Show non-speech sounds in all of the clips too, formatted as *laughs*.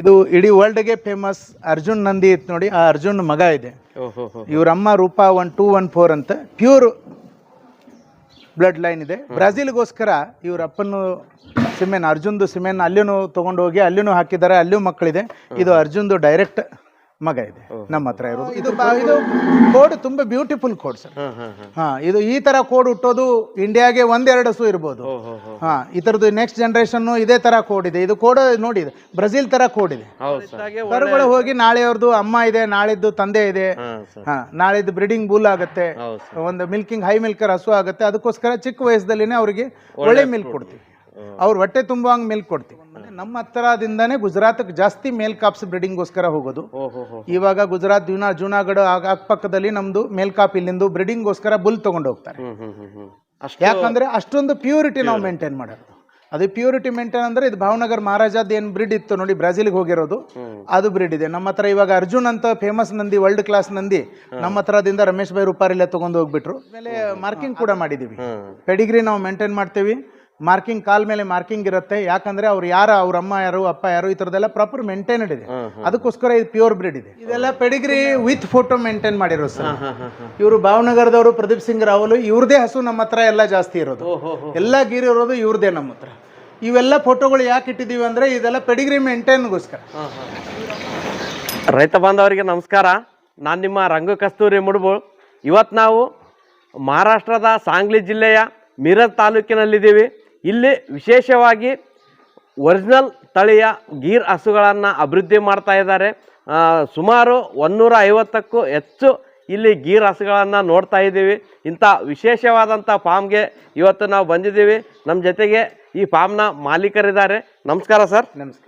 ಇದು ಇಡೀ ವರ್ಲ್ಡ್ಗೆ ಫೇಮಸ್ ಅರ್ಜುನ್ ನಂದಿ ಇತ್ತು ನೋಡಿ ಆ ಅರ್ಜುನ್ ಮಗ ಇದೆ. ಇವರಮ್ಮ Rupa one two one four ಅಂತ ಪ್ಯೂರ್ ಬ್ಲಡ್ ಲೈನ್ ಇದೆ ಬ್ರೆಜಿಲ್ಗೋಸ್ಕರ ಇವ್ರ ಅಪ್ಪನು ಸಿಮೆನ್ ಅರ್ಜುನ್ದು ಸಿಮೆನ್ ಅಲ್ಲಿನೂ ತಗೊಂಡು ಹೋಗಿ ಅಲ್ಲಿನೂ ಹಾಕಿದ್ದಾರೆ ಅಲ್ಲಿಯೂ ಮಕ್ಕಳಿದೆ. ಇದು ಅರ್ಜುನ್ದು ಡೈರೆಕ್ಟ್ ಮಗ ಇದೆ. ನಮ್ಮ ಹತ್ರ ಇರೋದು. ಇದು ಬಾ- ಇದು ಕೋಡ್ ತುಂಬಾ ಬ್ಯೂಟಿಫುಲ್ ಕೋಡ್ ಸರ್. ಹಾಂ ಹಾಂ ಹಾಂ. ಹಾ ಇದು ಈ ತರ ಕೋಡ್ ಹುಟ್ಟೋದು ಇಂಡಿಯಾಗೆ ಒಂದೆರಡು ಸು ಇರ್ಬೋದು. ಓಹೋ ಹಾ ಈ ತರದ್ದು ನೆಕ್ಸ್ಟ್ ಜನರೇಷನ್ ಇದೇ ತರ ಕೋಡ್ ಇದೆ. ಇದು ಕೋಡ್ ನೋಡಿ ಇದು ಬ್ರೆಜಿಲ್ ತರ ಕೋಡ್ ಇದೆ. ಹೌದು ಸರ್. ಕರುಗಳು ಹೋಗಿ ನಾಳೆ ಅವ್ರದ್ದು ಅಮ್ಮ ಇದೆ ನಾಳಿದ್ದು ತಂದೆ ಇದೆ. ಹಾಂ ಸರ್. ಹಾ ನಾಳಿದ್ದು ಬ್ರೀಡಿಂಗ್ ಬೂಲ್ ಆಗುತ್ತೆ. ಹೌದು ಸರ್. ಒಂದು ಮಿಲ್ಕಿಂಗ್ ಹೈ ಮಿಲ್ಕರ್ ಹಸು ಆಗುತ್ತೆ. ಅದಕ್ಕೋಸ್ಕರ ಚಿಕ್ಕ ವಯಸ್ಸದಲ್ಲಿನೇ ಅವರಿಗೆ ಒಳ್ಳೆ ಮಿಲ್ಕ್ ಕೊಡ್ತೀವಿ. ಅವ್ರ ಹೊಟ್ಟೆ ತುಂಬುವಂಗೆ ಮಿಲ್ಕ್ ಕೊಡ್ತೀವಿ. ನಮ್ಮ ಹತ್ತಿರದಿಂದನೇ ಗುಜರಾತ್ಗೆ ಜಾಸ್ತಿ ಮೇಲ್ ಕಾಪ್ಸ್ ಬ್ರೀಡಿಂಗ್ಗೋಸ್ಕರ ಹೋಗೋದು. ಇವಾಗ ಗುಜರಾತ್ ಜೂನಾ ಜೂನಾಗಢ ಅಕ್ಕಪಕ್ಕದಲ್ಲಿ ನಮ್ದು ಮೇಲ್ ಕಾಪ್ ಇಲ್ಲಿಂದು ಬ್ರೀಡಿಂಗ್ಗೋಸ್ಕರ ಬುಲ್ ತಗೊಂಡು ಹೋಗ್ತಾರೆ. ಯಾಕಂದ್ರೆ ಅಷ್ಟೊಂದು ಪ್ಯೂರಿಟಿ ನಾವು ಮೇಂಟೈನ್ ಮಾಡೋದು. ಅದು ಪ್ಯೂರಿಟಿ ಮೇಂಟೈನ್ ಅಂದ್ರೆ ಇದು ಭಾವನಗರ್ ಮಹಾರಾಜಾದ್ ಏನು ಬ್ರಿಡ್ ಇತ್ತು ನೋಡಿ ಬ್ರೆಜಿಲ್ಗೆ ಹೋಗಿರೋದು. ಅದು ಬ್ರಿಡ್ ಇದೆ. ನಮ್ಮ ಹತ್ರ ಇವಾಗ ಅರ್ಜುನ್ ಅಂತ famous Nandi world class Nandi ನಮ್ಮ ಹತ್ರದಿಂದ ರಮೇಶ್ ಭಾಯಿ ರೂಪಾರಿಲ್ಲ ತಗೊಂಡು ಹೋಗ್ಬಿಟ್ರು. ಆಮೇಲೆ ಮಾರ್ಕಿಂಗ್ ಕೂಡ ಮಾಡಿದೀವಿ. ಪೆಡಿಗ್ರಿ ನಾವು ಮೇಂಟೈನ್ ಮಾಡ್ತೀವಿ. ಮಾರ್ಕಿಂಗ್ ಕಾಲ್ ಮೇಲೆ ಮಾರ್ಕಿಂಗ್ ಇರುತ್ತೆ. ಯಾಕಂದ್ರೆ ಅವ್ರು ಯಾರು ಅವ್ರ ಅಮ್ಮ ಯಾರು ಅಪ್ಪ ಯಾರು ಈ ಥರದ್ದೆಲ್ಲ ಪ್ರಾಪರ್ ಮೇಂಟೈನ್ಡ್ ಇದೆ. ಅದಕ್ಕೋಸ್ಕರ ಇದು ಪ್ಯೂರ್ ಬ್ರಿಡ್ ಇದೆ. ಇದೆಲ್ಲ ಪೆಡಿಗ್ರಿ ವಿತ್ ಫೋಟೋ ಮೇಂಟೈನ್ ಮಾಡಿರೋ ಸರ್. ಇವರು ಭಾವನಗರದವರು ಪ್ರದೀಪ್ ಸಿಂಗ್ ರಾವಲು ಇವ್ರದೇ ಹಸು ನಮ್ಮ ಹತ್ರ ಎಲ್ಲ ಜಾಸ್ತಿ ಇರೋದು. ಎಲ್ಲ ಗೀರ್ ಇರೋದು ಇವ್ರದೇ ನಮ್ಮ ಹತ್ರ. ಇವೆಲ್ಲ ಫೋಟೋಗಳು ಯಾಕೆ ಇಟ್ಟಿದ್ದೀವಿ ಅಂದ್ರೆ ಇದೆಲ್ಲ ಪೆಡಿಗ್ರಿ ಮೇಂಟೈನ್ಗೋಸ್ಕರ ರೈತ ಬಾಂಧವರಿಗೆ ನಮಸ್ಕಾರ. ನಾನು ನಿಮ್ಮ ರಂಗು ಕಸ್ತೂರಿ ಮುಡುಬು. ಇವತ್ತು ನಾವು ಮಹಾರಾಷ್ಟ್ರದ ಸಾಂಗ್ಲಿ ಜಿಲ್ಲೆಯ ಮಿರಜ್ ತಾಲೂಕಿನಲ್ಲಿದ್ದೀವಿ. ಇಲ್ಲಿ ವಿಶೇಷವಾಗಿ ಒರಿಜಿನಲ್ ತಳಿಯ ಗೀರ್ ಹಸುಗಳನ್ನು ಅಭಿವೃದ್ಧಿ ಮಾಡ್ತಾ ಇದ್ದಾರೆ. ಸುಮಾರು ಒನ್ನೂರ ಐವತ್ತಕ್ಕೂ ಹೆಚ್ಚು ಇಲ್ಲಿ ಗೀರ್ ಹಸುಗಳನ್ನು ನೋಡ್ತಾ ಇದ್ದೀವಿ. ಇಂಥ ವಿಶೇಷವಾದಂಥ ಫಾರ್ಮ್ಗೆ ಇವತ್ತು ನಾವು ಬಂದಿದ್ದೀವಿ. ನಮ್ಮ ಜೊತೆಗೆ ಈ ಫಾರ್ಮ್ನ ಮಾಲೀಕರಿದ್ದಾರೆ. ನಮಸ್ಕಾರ ಸರ್. ನಮಸ್ಕಾರ.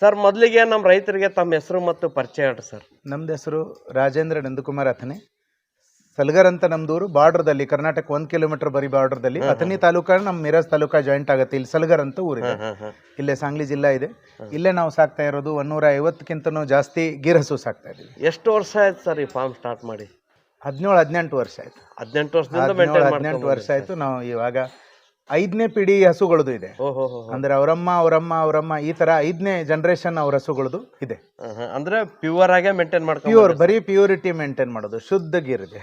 ಸರ್ ಮೊದಲಿಗೆ ನಮ್ಮ ರೈತರಿಗೆ ತಮ್ಮ ಹೆಸರು ಮತ್ತು ಪರಿಚಯ ಹೇಳ್ರಿ ಸರ್. ನಮ್ದು ಹೆಸರು ರಾಜೇಂದ್ರ ನಂದಕುಮಾರ್ ಅಥನೆ ಸಲ್ಗರ್ ಅಂತ ನಮ್ದೂರು ಬಾರ್ಡರ್ದಲ್ಲಿ ಕರ್ನಾಟಕ ಒಂದ್ ಕಿಲೋಮೀಟರ್ ಬರೀ ಬಾರ್ಡರ್ದಲ್ಲಿ ಅಥಣಿ ತಾಲೂಕ ನಮ್ಮ ಮಿರಾಜ್ ತಾಲೂಕಾ ಜಾಯಿಂಟ್ ಆಗುತ್ತೆ. ಇಲ್ಲಿ ಸಲ್ಗರ್ ಅಂತ ಊರಿದೆ ಇಲ್ಲೇ ಸಾಂಗ್ಲಿ ಜಿಲ್ಲಾ ಇದೆ. ಇಲ್ಲೇ ನಾವು ಸಾಕ್ತಾ ಇರೋದು ಒನ್ನೂರ ಐವತ್ತಕ್ಕಿಂತನೂ ಜಾಸ್ತಿ ಗೀರ್ ಹಸು ಸಾಕ್ತಾ ಇದೀವಿ. ಎಷ್ಟು ವರ್ಷ ಆಯ್ತು ಸರ್ ಈ ಫಾರ್ಮ್ ಸ್ಟಾರ್ಟ್ ಮಾಡಿ? ಹದಿನೇಳು ಹದಿನೆಂಟು ವರ್ಷ ಆಯ್ತು. ಹದಿನೆಂಟು ವರ್ಷದಿಂದ ಹದಿನೇಳು ಹದಿನೆಂಟು ವರ್ಷ ಆಯ್ತು ನಾವು ಇವಾಗ ಐದನೇ ಪಿಡಿ ಹಸುಗಳದು ಇದೆ. ಓಹೋ ಅಂದ್ರೆ ಅವರಮ್ಮ ಅವರಮ್ಮ ಅವರಮ್ಮ ಈ ತರ ಐದನೇ ಜನರೇಷನ್ ಅವ್ರ ಹಸುಗಳದು ಇದೆ. ಅಂದ್ರೆ ಪ್ಯೂರ್ ಆಗೇ ಮೇಂಟೈನ್ ಮಾಡ್ಕೊಂಡು ಪ್ಯೂರ್ ಬರೀ ಪ್ಯೂರಿಟಿ ಮೇಂಟೈನ್ ಮಾಡೋದು ಶುದ್ಧ ಗೀರ್ ಇದೆ.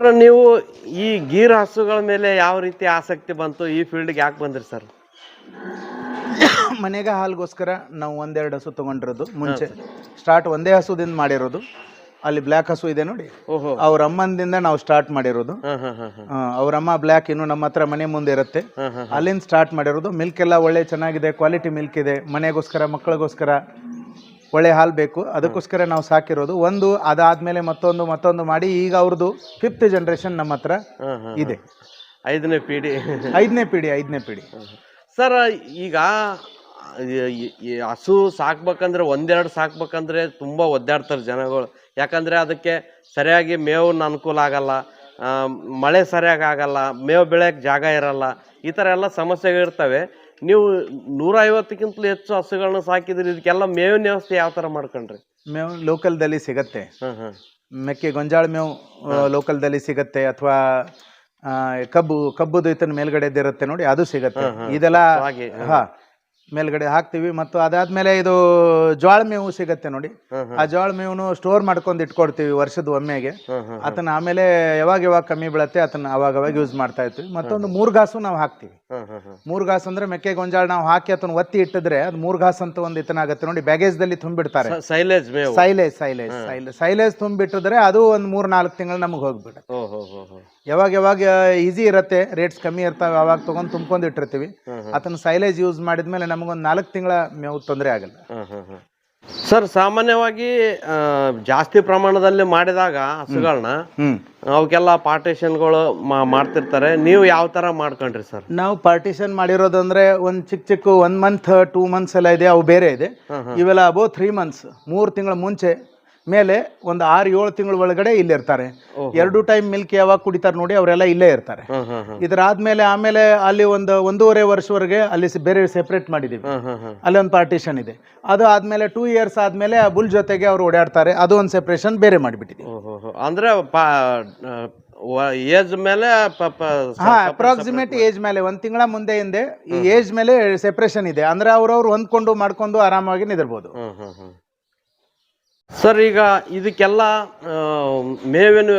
ಸರ್, ನೀವು ಈ ಗೀರ್ ಹಸುಗಳ ಮೇಲೆ ಯಾವ ರೀತಿ ಆಸಕ್ತಿ ಬಂತು ಈ ಫೀಲ್ಡ್ಗೆ ಯಾಕೆ ಬಂದ್ರಿ ಸರ್? ಮನೆಗೆ ಹಾಲ್ಗೋಸ್ಕರ ನಾವು ಒಂದೆರಡು ಹಸು ತಗೊಂಡಿರೋದು ಮುಂಚೆ ಸ್ಟಾರ್ಟ್ ಒಂದೇ ಹಸುದಿಂದ ಮಾಡಿರೋದು. ಅಲ್ಲಿ ಬ್ಲ್ಯಾಕ್ ಹಸು ಇದೆ ನೋಡಿ. ಓಹೋ. ಅವ್ರ ಅಮ್ಮಂದಿಂದ ನಾವು ಸ್ಟಾರ್ಟ್ ಮಾಡಿರೋದು. ಅವ್ರಮ್ಮ ಆ, ಅವ್ರ ಅಮ್ಮ ಬ್ಲ್ಯಾಕ್ ಇನ್ನು ನಮ್ಮ ಹತ್ರ ಮನೆ ಮುಂದೆ ಇರುತ್ತೆ. ಅಲ್ಲಿಂದ ಸ್ಟಾರ್ಟ್ ಮಾಡಿರೋದು. ಮಿಲ್ಕ್ ಎಲ್ಲ ಒಳ್ಳೆ ಚೆನ್ನಾಗಿದೆ ಕ್ವಾಲಿಟಿ ಮಿಲ್ಕ್ ಇದೆ. ಮನೆಗೋಸ್ಕರ ಮಕ್ಕಳಿಗೋಸ್ಕರ ಒಳ್ಳೆ ಹಾಲು ಬೇಕು. ಅದಕ್ಕೋಸ್ಕರ ನಾವು ಸಾಕಿರೋದು. ಒಂದು ಅದಾದ್ಮೇಲೆ ಮತ್ತೊಂದು ಮತ್ತೊಂದು ಮಾಡಿ ಈಗ ಅವ್ರದ್ದು ಫಿಫ್ತ್ ಜನರೇಷನ್ ನಮ್ಮ ಹತ್ರ ಇದೆ. ಐದನೇ ಪೀಡಿ. ಐದನೇ ಪೀಡಿ ಐದನೇ ಪೀಡಿ. ಸರ್ ಈಗ ಈ- ಹಸು ಸಾಕ್ಬೇಕಂದ್ರೆ ಒಂದೆರಡು ಸಾಕ್ಬೇಕಂದ್ರೆ ತುಂಬ ಒದ್ದಾಡ್ತಾರೆ ಜನಗಳು. ಯಾಕಂದರೆ ಅದಕ್ಕೆ ಸರಿಯಾಗಿ ಮೇವಿನ ಅನುಕೂಲ ಆಗಲ್ಲ ಮಳೆ ಸರಿಯಾಗಿ ಆಗಲ್ಲ ಮೇವು ಬೆಳೆಯೋಕ್ಕೆ ಜಾಗ ಇರಲ್ಲ ಈ ಥರ ಎಲ್ಲ ಸಮಸ್ಯೆಗಳಿರ್ತವೆ ನೀವು ನೂರ ಐವತ್ತಕ್ಕಿಂತಲೂ ಹೆಚ್ಚು ಹಸುಗಳನ್ನ ಸಾಕಿದ್ರೆ ಇದಕ್ಕೆಲ್ಲ ಮೇವಿನ ವ್ಯವಸ್ಥೆ ಯಾವ ಥರ ಮಾಡ್ಕೊಂಡ್ರಿ? ಮೇವು ಲೋಕಲ್ದಲ್ಲಿ ಸಿಗತ್ತೆ. ಹಾಂ ಹಾಂ ಮೆಕ್ಕೆ ಗೊಂಜಾಳ ಮೇವು ಲೋಕಲ್ದಲ್ಲಿ ಸಿಗತ್ತೆ ಅಥವಾ ಕಬ್ಬು ಕಬ್ಬುದು ಇತನ ಮೇಲ್ಗಡೆ ಇರುತ್ತೆ ನೋಡಿ ಅದು ಸಿಗತ್ತೆ. ಇದೆಲ್ಲ ಹಾಗೆ ಹಾ ಮೇಲ್ಗಡೆ ಹಾಕ್ತಿವಿ ಮತ್ತು ಅದಾದ್ಮೇಲೆ ಇದು ಜೋಳ ಮೇವು ಸಿಗತ್ತೆ ನೋಡಿ. ಆ ಜೋಳ ಮೇವನ್ನು ಸ್ಟೋರ್ ಮಾಡ್ಕೊಂಡು ಇಟ್ಕೊಡ್ತೀವಿ ವರ್ಷದ ಒಮ್ಮೆಗೆ. ಅದನ್ನ ಆಮೇಲೆ ಯಾವಾಗ ಯಾವಾಗ ಕಮ್ಮಿ ಬೀಳತ್ತೆ ಅದನ್ನ ಅವಾಗ ಅವಾಗ ಯೂಸ್ ಮಾಡ್ತಾ ಇರ್ತೀವಿ. ಮತ್ತೊಂದು ಮೂರ್ ಘಾಸು ನಾವು ಹಾಕ್ತಿವಿ. ಹಾಂ ಹಾಂ ಹಾಂ ಮೂರ್ ಘಾಸ್ ಅಂದ್ರೆ ಮೆಕ್ಕೆ ಗೊಂಜಾಳ ನಾವು ಹಾಕಿ ಅದನ್ನ ಒತ್ತಿ ಇಟ್ಟಿದ್ರೆ ಅದು ಮೂರ್ ಘಾಸ್ ಅಂತ ಒಂದು ಇತನ ಆಗುತ್ತೆ ನೋಡಿ. ಬ್ಯಾಗೇಜ್ ದಲ್ಲಿ ತುಂಬಿಡ್ತಾರೆ. ಸೈಲೇಜ್ ಸೈಲೇಜ್ ಸೈಲೇಜ್ ಸೈಲೇಜ್ ತುಂಬಿಟ್ಟಿದ್ರೆ ಅದು ಒಂದ್ ಮೂರ್ ನಾಲ್ಕು ತಿಂಗಳು ನಮಗೆ ಹೋಗ್ಬಿಡುತ್ತೆ. ಯಾವಾಗ ಯಾವಾಗ ಈಸಿ ಇರುತ್ತೆ ರೇಟ್ಸ್ ಕಮ್ಮಿ ಇರ್ತಾವೆ ಅವಾಗ ತೊಗೊಂಡು ತುಂಬ್ಕೊಂಡು ಇಟ್ಟಿರ್ತೀವಿ. ಅದನ್ನ ಸೈಲೇಜ್ ಯೂಸ್ ಮಾಡಿದ್ಮೇಲೆ ನಮಗೊಂದು ನಾಲ್ಕು ತಿಂಗಳ ಮೇವು ತೊಂದರೆ ಆಗಲ್ಲ. ಸರ್ ಸಾಮಾನ್ಯವಾಗಿ ಜಾಸ್ತಿ ಪ್ರಮಾಣದಲ್ಲಿ ಮಾಡಿದಾಗ ಹಸುಗಳನ್ನ ಅವಕ್ಕೆಲ್ಲ ಪಾರ್ಟೇಷನ್ಗಳು ಮಾಡ್ತಿರ್ತಾರೆ. ನೀವು ಯಾವ ತರ ಮಾಡ್ಕೊಂಡ್ರಿ ಸರ್? ನಾವು ಪಾರ್ಟಿಷನ್ ಮಾಡಿರೋದಂದ್ರೆ ಒಂದ್ ಚಿಕ್ಕ ಚಿಕ್ಕ ಒನ್ ಮಂತ್ ಟೂ ಮಂತ್ಸ್ ಎಲ್ಲ ಇದೆ ಅವು ಬೇರೆ ಇದೆ. ಇವೆಲ್ಲ ಅಬೋ ತ್ರೀ ಮಂತ್ಸ್ ಮೂರು ತಿಂಗಳ ಮುಂಚೆ ಮೇಲೆ ಒಂದು ಆರು ಏಳು ತಿಂಗಳ ಒಳಗಡೆ ಇಲ್ಲಿ ಇರ್ತಾರೆ. ಎರಡು ಟೈಮ್ ಮಿಲ್ಕ್ ಯಾವಾಗ ಕುಡಿತಾರೆ ನೋಡಿ ಅವರೆಲ್ಲ ಇಲ್ಲೇ ಇರ್ತಾರೆ. ಇದ್ರಾದ್ಮೇಲೆ ಆಮೇಲೆ ಅಲ್ಲಿ ಒಂದು ಒಂದೂವರೆ ವರ್ಷವರೆಗೆ ಅಲ್ಲಿ ಬೇರೆ ಸೆಪ್ರೇಟ್ ಮಾಡಿದ್ದೀವಿ ಅಲ್ಲಿ ಒಂದು ಪಾರ್ಟಿಷನ್ ಇದೆ. ಅದು ಆದ್ಮೇಲೆ ಟೂ ಇಯರ್ಸ್ ಆದ್ಮೇಲೆ ಆ ಬುಲ್ ಜೊತೆಗೆ ಅವರು ಓಡಾಡ್ತಾರೆ. ಅದು ಒಂದು ಸೆಪ್ರೇಷನ್ ಬೇರೆ ಮಾಡಿಬಿಟ್ಟಿದ್ದೀವಿ ಅಂದ್ರೆ ಏಜ್ ಮೇಲೆ ಹಾ ಅಪ್ರಾಕ್ಸಿಮೇಟ್ ಏಜ್ ಮೇಲೆ ಒಂದ್ ತಿಂಗಳ ಮುಂದೆ ಹಿಂದೆ ಈ ಏಜ್ ಮೇಲೆ ಸೆಪರೇಷನ್ ಇದೆ. ಅಂದ್ರೆ ಅವ್ರವ್ರು ಹೊಂದ್ಕೊಂಡು ಮಾಡ್ಕೊಂಡು ಆರಾಮಾಗಿ ಹ್ಮ್ ಸರ್ ಈಗ ಇದಕ್ಕೆಲ್ಲ ಮೇವಿನ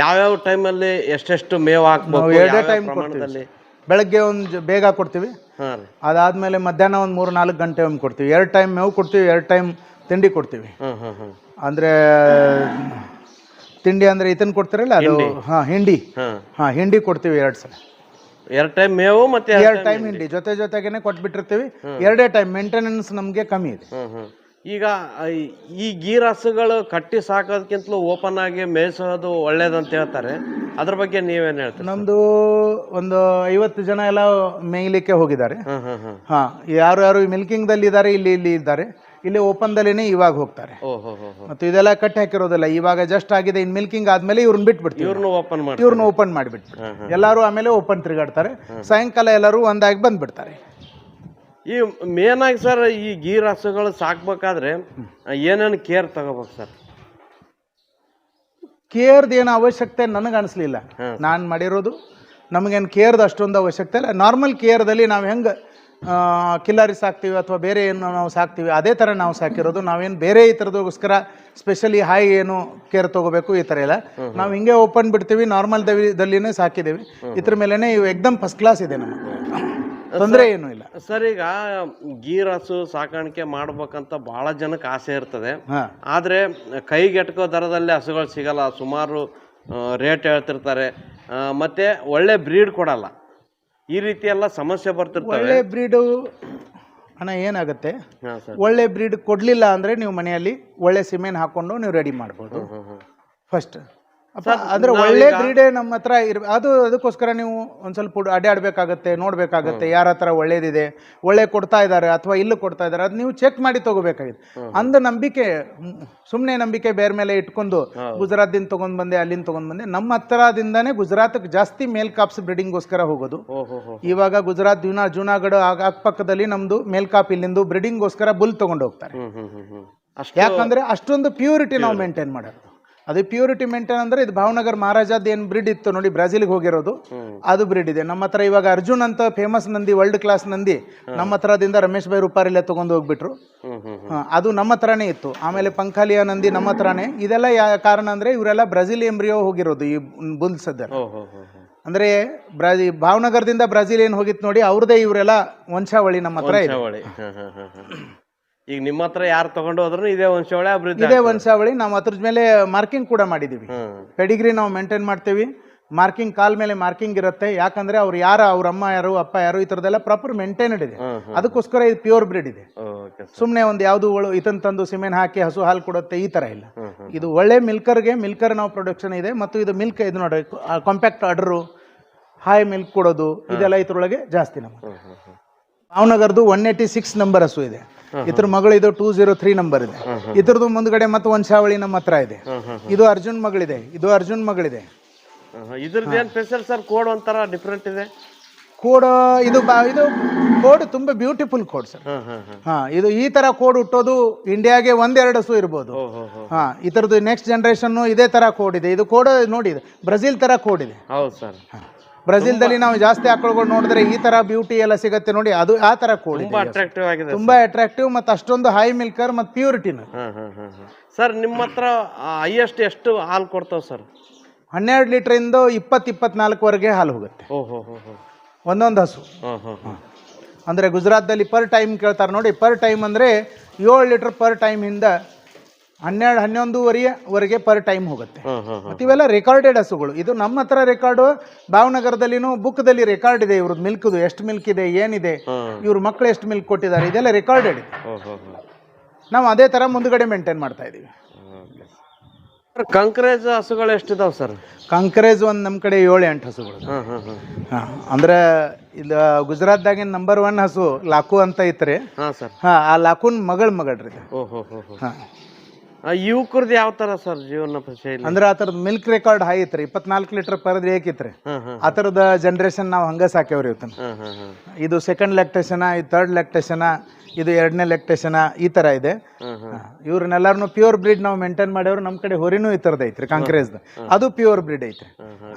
ಯಾವ್ಯಾವ ಟೈಮಲ್ಲಿ ಎಷ್ಟೆಷ್ಟು ಮೇವು ಹಾಕ್ಬೋದು ಎರಡೇ ಟೈಮ್ ಪ್ರಮಾಣದಲ್ಲಿ? ಬೆಳಗ್ಗೆ ಒಂದು ಬೇಗ ಕೊಡ್ತೀವಿ. ಅದಾದ್ಮೇಲೆ ಮಧ್ಯಾಹ್ನ ಒಂದು ಮೂರು ನಾಲ್ಕು ಗಂಟೆ ಒಂದು ಕೊಡ್ತೀವಿ. ಎರಡು ಟೈಮ್ ಮೇವು ಕೊಡ್ತೀವಿ ಎರಡು ಟೈಮ್ ತಿಂಡಿ ಕೊಡ್ತೀವಿ. ಅಂದರೆ ತಿಂಡಿ ಅಂದ್ರೆ ಇದನ್ನ ಕೊಡ್ತಾರಲ್ಲ ಅದು ಹಾ ಹಿಂಡಿ. ಹಾಂ. ಹಿಂಡಿ ಕೊಡ್ತೀವಿ ಎರಡು ಸಲ. ಎರಡು ಟೈಮ್ ಮೇವು ಮತ್ತೆ ಎರಡು ಟೈಮ್ ಹಿಂಡಿ. ಜೊತೆ ಜೊತೆಗೇನೆ ಕೊಟ್ಬಿಟ್ಟಿರ್ತೀವಿ. ಎರಡೇ ಟೈಮ್ ಮೇಂಟೆನೆನ್ಸ್ ನಮಗೆ ಕಮ್ಮಿ ಇದೆ. ಈಗ ಈ ಗೀರಸುಗಳು ಕಟ್ಟಿ ಸಾಕೋದಕ್ಕಿಂತಲೂ ಓಪನ್ ಆಗಿ ಮೇಯಿಸೋದು ಒಳ್ಳೇದಂತ ಹೇಳ್ತಾರೆ. ಅದ್ರ ಬಗ್ಗೆ ನೀವೇನು ಹೇಳ್ತೀರಾ ನಮ್ದು ಒಂದು ಐವತ್ತು ಜನ ಎಲ್ಲ ಮೇಯ್ಲಿಕ್ಕೆ ಹೋಗಿದ್ದಾರೆ. ಹಾಂ ಯಾರು ಯಾರು ಮಿಲ್ಕಿಂಗ್ ದಲ್ಲಿ ಇದ್ದಾರೆ ಇಲ್ಲಿ ಇಲ್ಲಿ ಇದ್ದಾರೆ. ಇಲ್ಲಿ ಓಪನ್ ದಲ್ಲಿನೇ ಇವಾಗ ಹೋಗ್ತಾರೆ. ಮತ್ತು ಇದೆಲ್ಲ ಕಟ್ಟಿ ಹಾಕಿರೋದಿಲ್ಲ. ಇವಾಗ ಜಸ್ಟ್ ಆಗಿದೆ ಇನ್ ಮಿಲ್ಕಿಂಗ್ ಆದ್ಮೇಲೆ ಇವ್ರನ್ನ ಬಿಟ್ಬಿಡ್ತೀವಿ ಇವ್ರನ್ನ ಓಪನ್ ಮಾಡಿ ಇವ್ರನ್ನ ಓಪನ್ ಮಾಡಿಬಿಟ್ಟು ಎಲ್ಲರೂ ಆಮೇಲೆ ಓಪನ್ ತಿರುಗಾಡ್ತಾರೆ. ಸಾಯಂಕಾಲ ಎಲ್ಲರೂ ಒಂದಾಗಿ ಬಂದ್ಬಿಡ್ತಾರೆ. ಈ ಮೇನ್ ಆಗಿ ಸರ್ ಈ ಗೀರ್ ಹಸುಗಳು ಸಾಕ್ಬೇಕಾದ್ರೆ ಏನೇನು ಕೇರ್ ತಗೋಬೇಕು ಸರ್ ಕೇರ್ದು ಏನು ಅವಶ್ಯಕತೆ ನನಗೆ ಅನಿಸ್ಲಿಲ್ಲ. ನಾನು ಮಾಡಿರೋದು ನಮಗೇನು ಕೇರ್ದು ಅಷ್ಟೊಂದು ಅವಶ್ಯಕತೆ ಇಲ್ಲ. ನಾರ್ಮಲ್ ಕೇರ್ದಲ್ಲಿ ನಾವು ಹೆಂಗೆ ಕಿಲ್ಲಾರಿ ಸಾಕ್ತೀವಿ ಅಥವಾ ಬೇರೆ ಏನು ನಾವು ಸಾಕ್ತೀವಿ ಅದೇ ಥರ ನಾವು ಸಾಕಿರೋದು. ನಾವೇನು ಬೇರೆ ಈ ಥರದಗೋಸ್ಕರ ಸ್ಪೆಷಲಿ ಹಾಯಿ ಏನು ಕೇರ್ ತೊಗೋಬೇಕು ಈ ಥರ ಇಲ್ಲ. ನಾವು ಹಿಂಗೆ ಓಪನ್ ಬಿಡ್ತೀವಿ ನಾರ್ಮಲ್ ದಲ್ಲಿನೇ ಸಾಕಿದ್ದೀವಿ. ಇದ್ರ ಮೇಲೇ ಇವು ಎಕ್ದಮ್ ಫಸ್ಟ್ ಕ್ಲಾಸ್ ಇದೆ ನಮಗೆ. ತೊಂದರೆ ಏನು ಇಲ್ಲ. ಸರ್ ಈಗ ಗೀರಸು ಹಸು ಸಾಕಾಣಿಕೆ ಮಾಡ್ಬೇಕಂತ ಬಹಳ ಜನಕ್ಕೆ ಆಸೆ ಇರ್ತದೆ. ಆದ್ರೆ ಕೈಗೆಟಕೋ ದರದಲ್ಲಿ ಹಸುಗಳು ಸಿಗಲ್ಲ. ಸುಮಾರು ರೇಟ್ ಹೇಳ್ತಿರ್ತಾರೆ. ಆ, ಮತ್ತೆ ಒಳ್ಳೆ ಬ್ರೀಡ್ ಕೊಡಲ್ಲ. ಈ ರೀತಿ ಎಲ್ಲ ಸಮಸ್ಯೆ ಬರ್ತಿರ್ತವೆ. ಒಳ್ಳೆ ಬ್ರೀಡು ಅಣ್ಣ ಏನಾಗುತ್ತೆ? ಹಾಂ ಸರ್. ಒಳ್ಳೆ ಬ್ರೀಡ್ ಕೊಡಲಿಲ್ಲ ಅಂದರೆ ನೀವು ಮನೆಯಲ್ಲಿ ಒಳ್ಳೆ ಸಿಮೆಂಟ್ ಹಾಕೊಂಡು ನೀವು ರೆಡಿ ಮಾಡ್ಬೋದು. ಹ್ಮ್ ಹ್ಮ್ ಫಸ್ಟ್ ಅಂದ್ರೆ ಒಳ್ಳೆ ಕ್ರೀಡೆ ನಮ್ಮ ಹತ್ರ ಇರ್ ಅದು ಅದಕ್ಕೋಸ್ಕರ ನೀವು ಒಂದ್ ಸ್ವಲ್ಪ ಅಡ್ಡಾಡ್ಬೇಕಾಗತ್ತೆ ನೋಡ್ಬೇಕಾಗತ್ತೆ ಯಾರ ಹತ್ರ ಒಳ್ಳೇದಿದೆ ಒಳ್ಳೆ ಕೊಡ್ತಾ ಇದ್ದಾರೆ ಅಥವಾ ಇಲ್ಲ ಕೊಡ್ತಾ ಇದ್ದಾರೆ ಅದ್ ನೀವು ಚೆಕ್ ಮಾಡಿ ತಗೋಬೇಕಾಗಿದೆ ಅಂದ ನಂಬಿಕೆ ಸುಮ್ಮನೆ ನಂಬಿಕೆ ಬೇರೆ ಮೇಲೆ ಇಟ್ಕೊಂಡು ಗುಜರಾತ್ದಿಂದ ತಗೊಂಡ್ ಬಂದೆ ಅಲ್ಲಿಂದ ತಗೊಂಡ್ ಬಂದೆ ನಮ್ಮ ಹತ್ರದಿಂದಾನೇ ಗುಜರಾತ್ಗೆ ಜಾಸ್ತಿ ಮೇಲ್ ಕಾಪ್ಸ್ ಬ್ರೀಡಿಂಗ್ಗೋಸ್ಕರ ಹೋಗೋದು. ಇವಾಗ ಗುಜರಾತ್ ಜೂನಾ ಜೂನಾಗಢ ಅಕ್ಕಪಕ್ಕದಲ್ಲಿ ನಮ್ದು ಮೇಲ್ ಕಾಪ್ ಇಲ್ಲಿಂದು ಬ್ರೀಡಿಂಗ್ಗೋಸ್ಕರ ಬುಲ್ ತಗೊಂಡು ಹೋಗ್ತಾರೆ. ಹ್ಮ್ ಹ್ಮ್ ಹ್ಮ್ ಹ್ಮ್. ಅಷ್ಟು ಯಾಕಂದ್ರೆ ಅಷ್ಟೊಂದು ಪ್ಯೂರಿಟಿ ನಾವು ಮೇಂಟೈನ್ ಮಾಡೋದು. ಅದು ಪ್ಯೂರಿಟಿ ಮೇಂಟೈನ್ ಅಂದ್ರೆ ಇದು ಭಾವನಗರ್ ಮಹಾರಾಜಾದ್ ಏನು ಬ್ರಿಡ್ ಇತ್ತು ನೋಡಿ ಬ್ರೆಜಿಲ್ಗೆ ಹೋಗಿರೋದು. ಅದು ಬ್ರಿಡ್ ಇದೆ. ನಮ್ಮ ಹತ್ರ ಇವಾಗ ಅರ್ಜುನ್ ಅಂತ famous Nandi world class Nandi ನಮ್ಮ ಹತ್ರದಿಂದ ರಮೇಶ್ ಭಾಯಿ ರೂಪಾರಿಲೆ ತಗೊಂಡು ಹೋಗ್ಬಿಟ್ರು. ಅದು ನಮ್ಮ ಹತ್ರನೇ ಇತ್ತು. ಆಮೇಲೆ ಪಂಖಾಲಿಯ ನಂದಿ ನಮ್ಮ ಹತ್ರನೇ. ಇದೆಲ್ಲ ಯಾ ಕಾರಣ ಅಂದ್ರೆ ಇವರೆಲ್ಲ ಬ್ರೆಜಿಲ್ ಎಂಬ್ರಿಯೋ ಹೋಗಿರೋದು ಈ ಬುಲ್ ಸದ್ಯ. ಅಂದ್ರೆ ಬ್ರಾಜಿ ಭಾವನಗರದಿಂದ ಬ್ರಾಜಿಲ್ ಏನು ಹೋಗಿತ್ತು ನೋಡಿ ಅವ್ರದೇ ಇವರೆಲ್ಲ ವಂಶಾವಳಿ ನಮ್ಮ ಹತ್ರ ಇದೆ. ಈಗ ನಿಮ್ಮ ಹತ್ರ ಯಾರು ತಗೊಂಡು ಹೋದ್ರು ಇದೇ ವಂಶಾವಳಿ ಅಭಿವೃದ್ಧಿ ಇದೇ ವಂಶಾವಳಿ ನಾವು ಅದ್ರ ಮೇಲೆ ಮಾರ್ಕಿಂಗ್ ಕೂಡ ಮಾಡಿದ್ದೀವಿ ಪೆಡಿಗ್ರಿ ನಾವು ಮೇಂಟೈನ್ ಮಾಡ್ತೀವಿ. ಮಾರ್ಕಿಂಗ್ ಕಾಲ್ ಮೇಲೆ ಮಾರ್ಕಿಂಗ್ ಇರುತ್ತೆ. ಯಾಕಂದ್ರೆ ಅವ್ರು ಯಾರ ಅವ್ರ ಅಮ್ಮ ಯಾರು ಅಪ್ಪ ಯಾರು ಈ ಥರದ್ದೆಲ್ಲ ಪ್ರಾಪರ್ ಮೇಂಟೈನ್ಡ್ ಇದೆ. ಅದಕ್ಕೋಸ್ಕರ ಇದು ಪ್ಯೂರ್ ಬ್ರೀಡ್ ಇದೆ. ಸುಮ್ಮನೆ ಒಂದು ಯಾವುದು ಇದನ್ನ ತಂದು ಸಿಮೆಂಟ್ ಹಾಕಿ ಹಸು ಹಾಲು ಕೊಡುತ್ತೆ ಈ ಥರ ಇಲ್ಲ. ಇದು ಒಳ್ಳೆ ಮಿಲ್ಕರ್ಗೆ ಮಿಲ್ಕರ್ ನಾವು ಪ್ರೊಡಕ್ಷನ್ ಇದೆ ಮತ್ತು ಇದು ಮಿಲ್ಕ್ ಇದು ನೋಡಿ ಕಾಂಪ್ಯಾಕ್ಟ್ ಆರ್ಡರು ಹಾಯ್ ಮಿಲ್ಕ್ ಕೊಡೋದು ಇದೆಲ್ಲ ಇದ್ರೊಳಗೆ ಜಾಸ್ತಿ ನಮ್ಮ ಭಾವನಗರ್ದು ಒನ್ ಏಯ್ಟಿ ಸಿಕ್ಸ್ ನಂಬರ್ ಹಸು ಇದೆ. ಇದ್ರ ಮಗಳು ಇದು ಟೂ ಜೀರೋ ತ್ರೀ ನಂಬರ್ ಇದೆ ಇದ್ರದ್ದು ಮುಂದ್ಗಡೆ ಮತ್ತು ಚಾವಳಿ ನಮ್ಮ ಹತ್ರ ಇದೆ. ಇದು ಅರ್ಜುನ್ ಮಗಳಿದೆ. ಇದು ಅರ್ಜುನ್ ಮಗಳಿದೆ. ಇದ್ರದ್ದು ಏನು ಸ್ಪೆಷಲ್ ಸರ್ ಕೋಡ್ ಒಂಥರ ಡಿಫ್ರೆಂಟ್ ಇದೆ? ಕೋಡ್ ಇದು ಬಾ ಇದು ಕೋಡ್ ತುಂಬಾ ಬ್ಯೂಟಿಫುಲ್ ಕೋಡ್ ಸರ್ ಹಾ ಇದು ಈ ತರ ಕೋಡ್ ಹುಟ್ಟೋದು ಇಂಡಿಯಾಗೆ ಒಂದೆರಡು ಹಸು ಇರ್ಬೋದು. ಹಾ ಈ ತರದ್ದು ನೆಕ್ಸ್ಟ್ ಜನರೇಷನ್ ಇದೇ ತರ ಕೋಡ್ ಇದೆ. ಇದು ಕೋಡ್ ನೋಡಿ ಬ್ರೆಜಿಲ್ ತರ ಕೋಡ್ ಇದೆ. ಹೌದು ಸರ್ ಬ್ರೆಜಿಲ್ದಲ್ಲಿ ನಾವು ಜಾಸ್ತಿ ಆಕಳುಗಳು ನೋಡಿದ್ರೆ ಈ ತರ ಬ್ಯೂಟಿ ಎಲ್ಲ ಸಿಗತ್ತೆ ನೋಡಿ ಅದು ಆ ತರ ಕೋಳಿ ತುಂಬಾ ಅಟ್ರಾಕ್ಟಿವ್ ಆಗಿದೆ ತುಂಬಾ ಅಟ್ರಾಕ್ಟಿವ್ ಮತ್ತು ಅಷ್ಟೊಂದು ಹೈ ಮಿಲ್ಕರ್ ಮತ್ತೆ ಪ್ಯೂರಿಟಿನ ಸರ್ ನಿಮ್ಮ ಹತ್ರ ಹೈಯೆಸ್ಟ್ ಎಷ್ಟು ಹಾಲು ಕೊಡ್ತಾವೆ ಸರ್? ಹನ್ನೆರಡು ಲೀಟ್ರಿಂದ ಇಪ್ಪತ್ತು ಇಪ್ಪತ್ನಾಲ್ಕುವರೆಗೆ ಹಾಲು ಹೋಗುತ್ತೆ. ಒಂದೊಂದು ಹಸು. ಅಂದ್ರೆ ಗುಜರಾತ್ ದಲ್ಲಿ ಅಂದರೆ ಗುಜರಾತ್ದಲ್ಲಿ ಪರ್ ಟೈಮ್ ಕೇಳ್ತಾರೆ ನೋಡಿ ಪರ್ ಟೈಮ್ ಅಂದರೆ ಏಳು ಲೀಟ್ರ್ ಪರ್ ಟೈಮಿಂದ ಹನ್ನೆರಡು ಹನ್ನೊಂದುವರೆವರೆಗೆ ಪರ್ ಟೈಮ್ ಹೋಗುತ್ತೆ. ಮತ್ತು ಇವೆಲ್ಲ ರೆಕಾರ್ಡೆಡ್ ಹಸುಗಳು. ಇದು ನಮ್ಮ ಹತ್ರ ರೆಕಾರ್ಡು ಭಾವನಗರದಲ್ಲಿನೂ ಬುಕ್ದಲ್ಲಿ ರೆಕಾರ್ಡ್ ಇದೆ ಇವ್ರದ್ದು ಮಿಲ್ಕ್ದು. ಎಷ್ಟು ಮಿಲ್ಕ್ ಇದೆ ಏನಿದೆ. ಇವ್ರ ಮಕ್ಕಳು ಎಷ್ಟು ಮಿಲ್ಕ್ ಕೊಟ್ಟಿದ್ದಾರೆ ಇದೆಲ್ಲ ರೆಕಾರ್ಡೆಡ್ ನಾವು ಅದೇ ಥರ ಮುಂದುಗಡೆ ಮೇಂಟೈನ್ ಮಾಡ್ತಾ ಇದ್ದೀವಿ. ಸರ್ ಕಂಕ್ರೇಜ್ ಹಸುಗಳು ಎಷ್ಟಿದಾವೆ ಸರ್? ಕಂಕ್ರೇಜ್ ಒಂದು ನಮ್ಮ ಕಡೆ ಏಳು ಎಂಟು ಹಸುಗಳು. ಹಾಂ ಅಂದ್ರೆ ಇದು ಗುಜರಾತ್ದಾಗಿನ ನಂಬರ್ ಒನ್ ಹಸು ಲಾಕು ಅಂತ ಐತ್ರಿ ಹಾಂ ಸರ್. ಹಾಂ ಆ ಲಾಕುನ್ ಮಗಳ ಮಗಳ್ರಿ ಹಾಂ. ಯುವಕರದ್ದು ಯಾವ ತರ ಸರ್ ಜೀವನ ಶೈಲಿ ಅಂದ್ರೆ ಆ ಮಿಲ್ಕ್ ರೆಕಾರ್ಡ್ ಹೈ ಐತ್ರಿ ಇಪ್ಪತ್ನಾಲ್ಕು ಲೀಟರ್ ಪರದ್ ಏಕಿತ್ರಿ. ಹಾಂ ಹಾಂ ಆ ಥರದ ಜನ್ರೇಷನ್ ನಾವು ಹಂಗ ಸಾಕ್ಯವ್ರಿ ಇವತ್ತ ಇದು ಸೆಕೆಂಡ್ ಲ್ಯಾಕ್ಟೇಷನ ಇದು ಥರ್ಡ್ ಲ್ಯಾಕ್ಟೇಷನ ಇದು ಎರಡನೇ ಲ್ಯಾಕ್ಟೇಷನ ಈ ತರ ಇದೆ. ಇವ್ರನ್ನೆಲ್ಲಾರು ಪ್ಯೂರ್ ಬ್ರೀಡ್ ನಾವು ಮೇಂಟೈನ್ ಮಾಡ್ಯವ್ರು ನಮ್ಮ ಕಡೆ ಹೊರಿನೂ ಈ ತರದ ಐತ್ರಿ ಕಾಂಕ್ರೇಜ್ದು ಅದು ಪ್ಯೂರ್ ಬ್ರೀಡ್ ಐತ್ರಿ.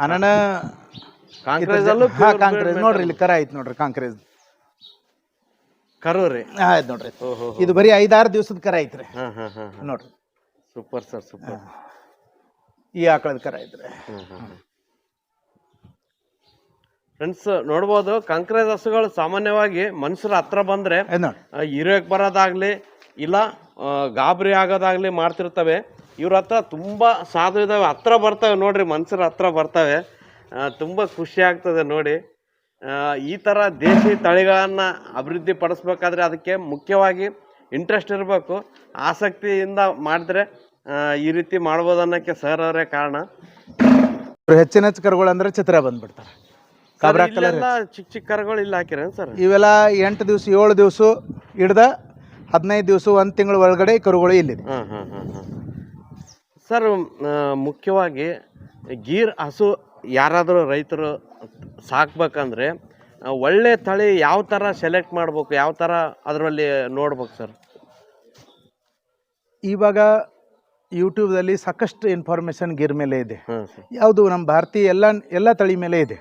ಅನನ ಹಾ ಕಾಂಕ್ರೇಜ್ ನೋಡ್ರಿ ಇಲ್ಲಿ ಕರ ಐತಿ ನೋಡ್ರಿ ಕಾಂಕ್ರೇಜ್ ಕರು ರೀ. ಆಯ್ತು ನೋಡ್ರಿ. ಇದು ಬರೀ ಐದಾರು ದಿವಸದ ಕರ ಐತ್ರಿ. ನೋಡ್ರಿ. Super sir super. ಈ ಆಕಳದ ಕರ ಇದ್ರೆ. ಫ್ರೆಂಡ್ಸ್ ನೋಡ್ಬೋದು ಕಂಕ್ರೇಜ್ ಹಸುಗಳು ಸಾಮಾನ್ಯವಾಗಿ ಮನುಷ್ಯರ ಹತ್ರ ಬಂದ್ರೆ ಇರೋಕ್ ಬರೋದಾಗ್ಲಿ ಇಲ್ಲ ಗಾಬರಿ ಆಗೋದಾಗ್ಲಿ ಮಾಡ್ತಿರ್ತವೆ. ಇವ್ರ ಹತ್ರ ತುಂಬಾ ಸಾಧು ಇದಾವೆ. ಹತ್ರ ಬರ್ತವೆ ನೋಡ್ರಿ ಮನುಷ್ಯರ ಹತ್ರ ಬರ್ತವೆ. ತುಂಬಾ ಖುಷಿ ಆಗ್ತದೆ ನೋಡಿ. ಈ ತರ ದೇಶಿ ತಳಿಗಳನ್ನ ಅಭಿವೃದ್ಧಿ ಪಡಿಸ್ಬೇಕಾದ್ರೆ ಅದಕ್ಕೆ ಮುಖ್ಯವಾಗಿ ಇಂಟ್ರೆಸ್ಟ್ ಇರಬೇಕು. ಆಸಕ್ತಿಯಿಂದ ಮಾಡಿದ್ರೆ ಈ ರೀತಿ ಮಾಡ್ಬೋದು ಅನ್ನೋಕ್ಕೆ ಸರ್ ಅವರೇ ಕಾರಣ. ಇವ್ರು ಹೆಚ್ಚಿನ ಹೆಚ್ಚು ಕರುಗಳು ಅಂದ್ರೆ ಚಿತ್ರ ಬಂದ್ಬಿಡ್ತಾರೆ. ಕಾಬ್ರಾ ಕಲರ್ ಇಲ್ಲೆಲ್ಲ ಚಿಕ್ಕ ಚಿಕ್ಕ ಕರುಗಳು ಇಲ್ಲ ಹಾಕಿರೇನು ಸರ್? ಇವೆಲ್ಲ ಎಂಟು ದಿವಸ ಏಳು ದಿವಸ ಹಿಡ್ದ ಹದಿನೈದು ದಿವಸ ಒಂದು ತಿಂಗಳ ಒಳಗಡೆ ಈ ಕರುಗಳು ಇಲ್ಲಿದೆ. ಹಾಂ ಹಾಂ ಹಾಂ ಹಾಂ. ಸರ್ ಮುಖ್ಯವಾಗಿ ಗೀರ್ ಹಸು ಯಾರಾದರೂ ರೈತರು ಸಾಕ್ಬೇಕಂದ್ರೆ ಆ, ಒಳ್ಳೆ ತಳಿ ಯಾವ ಥರ ಸೆಲೆಕ್ಟ್ ಮಾಡ್ಬೇಕು ಯಾವ ಥರ ಅದರಲ್ಲಿ ನೋಡ್ಬೇಕು ಸರ್? ಇವಾಗ ಯೂಟ್ಯೂಬ್ದಲ್ಲಿ ಸಾಕಷ್ಟು ಇನ್ಫಾರ್ಮೇಷನ್ ಗಿರ್ ಮೇಲೆ ಇದೆ. ಯಾವುದು ನಮ್ಮ ಭಾರತೀಯ ಎಲ್ಲ ಎಲ್ಲ ತಳಿ ಮೇಲೆ ಇದೆ.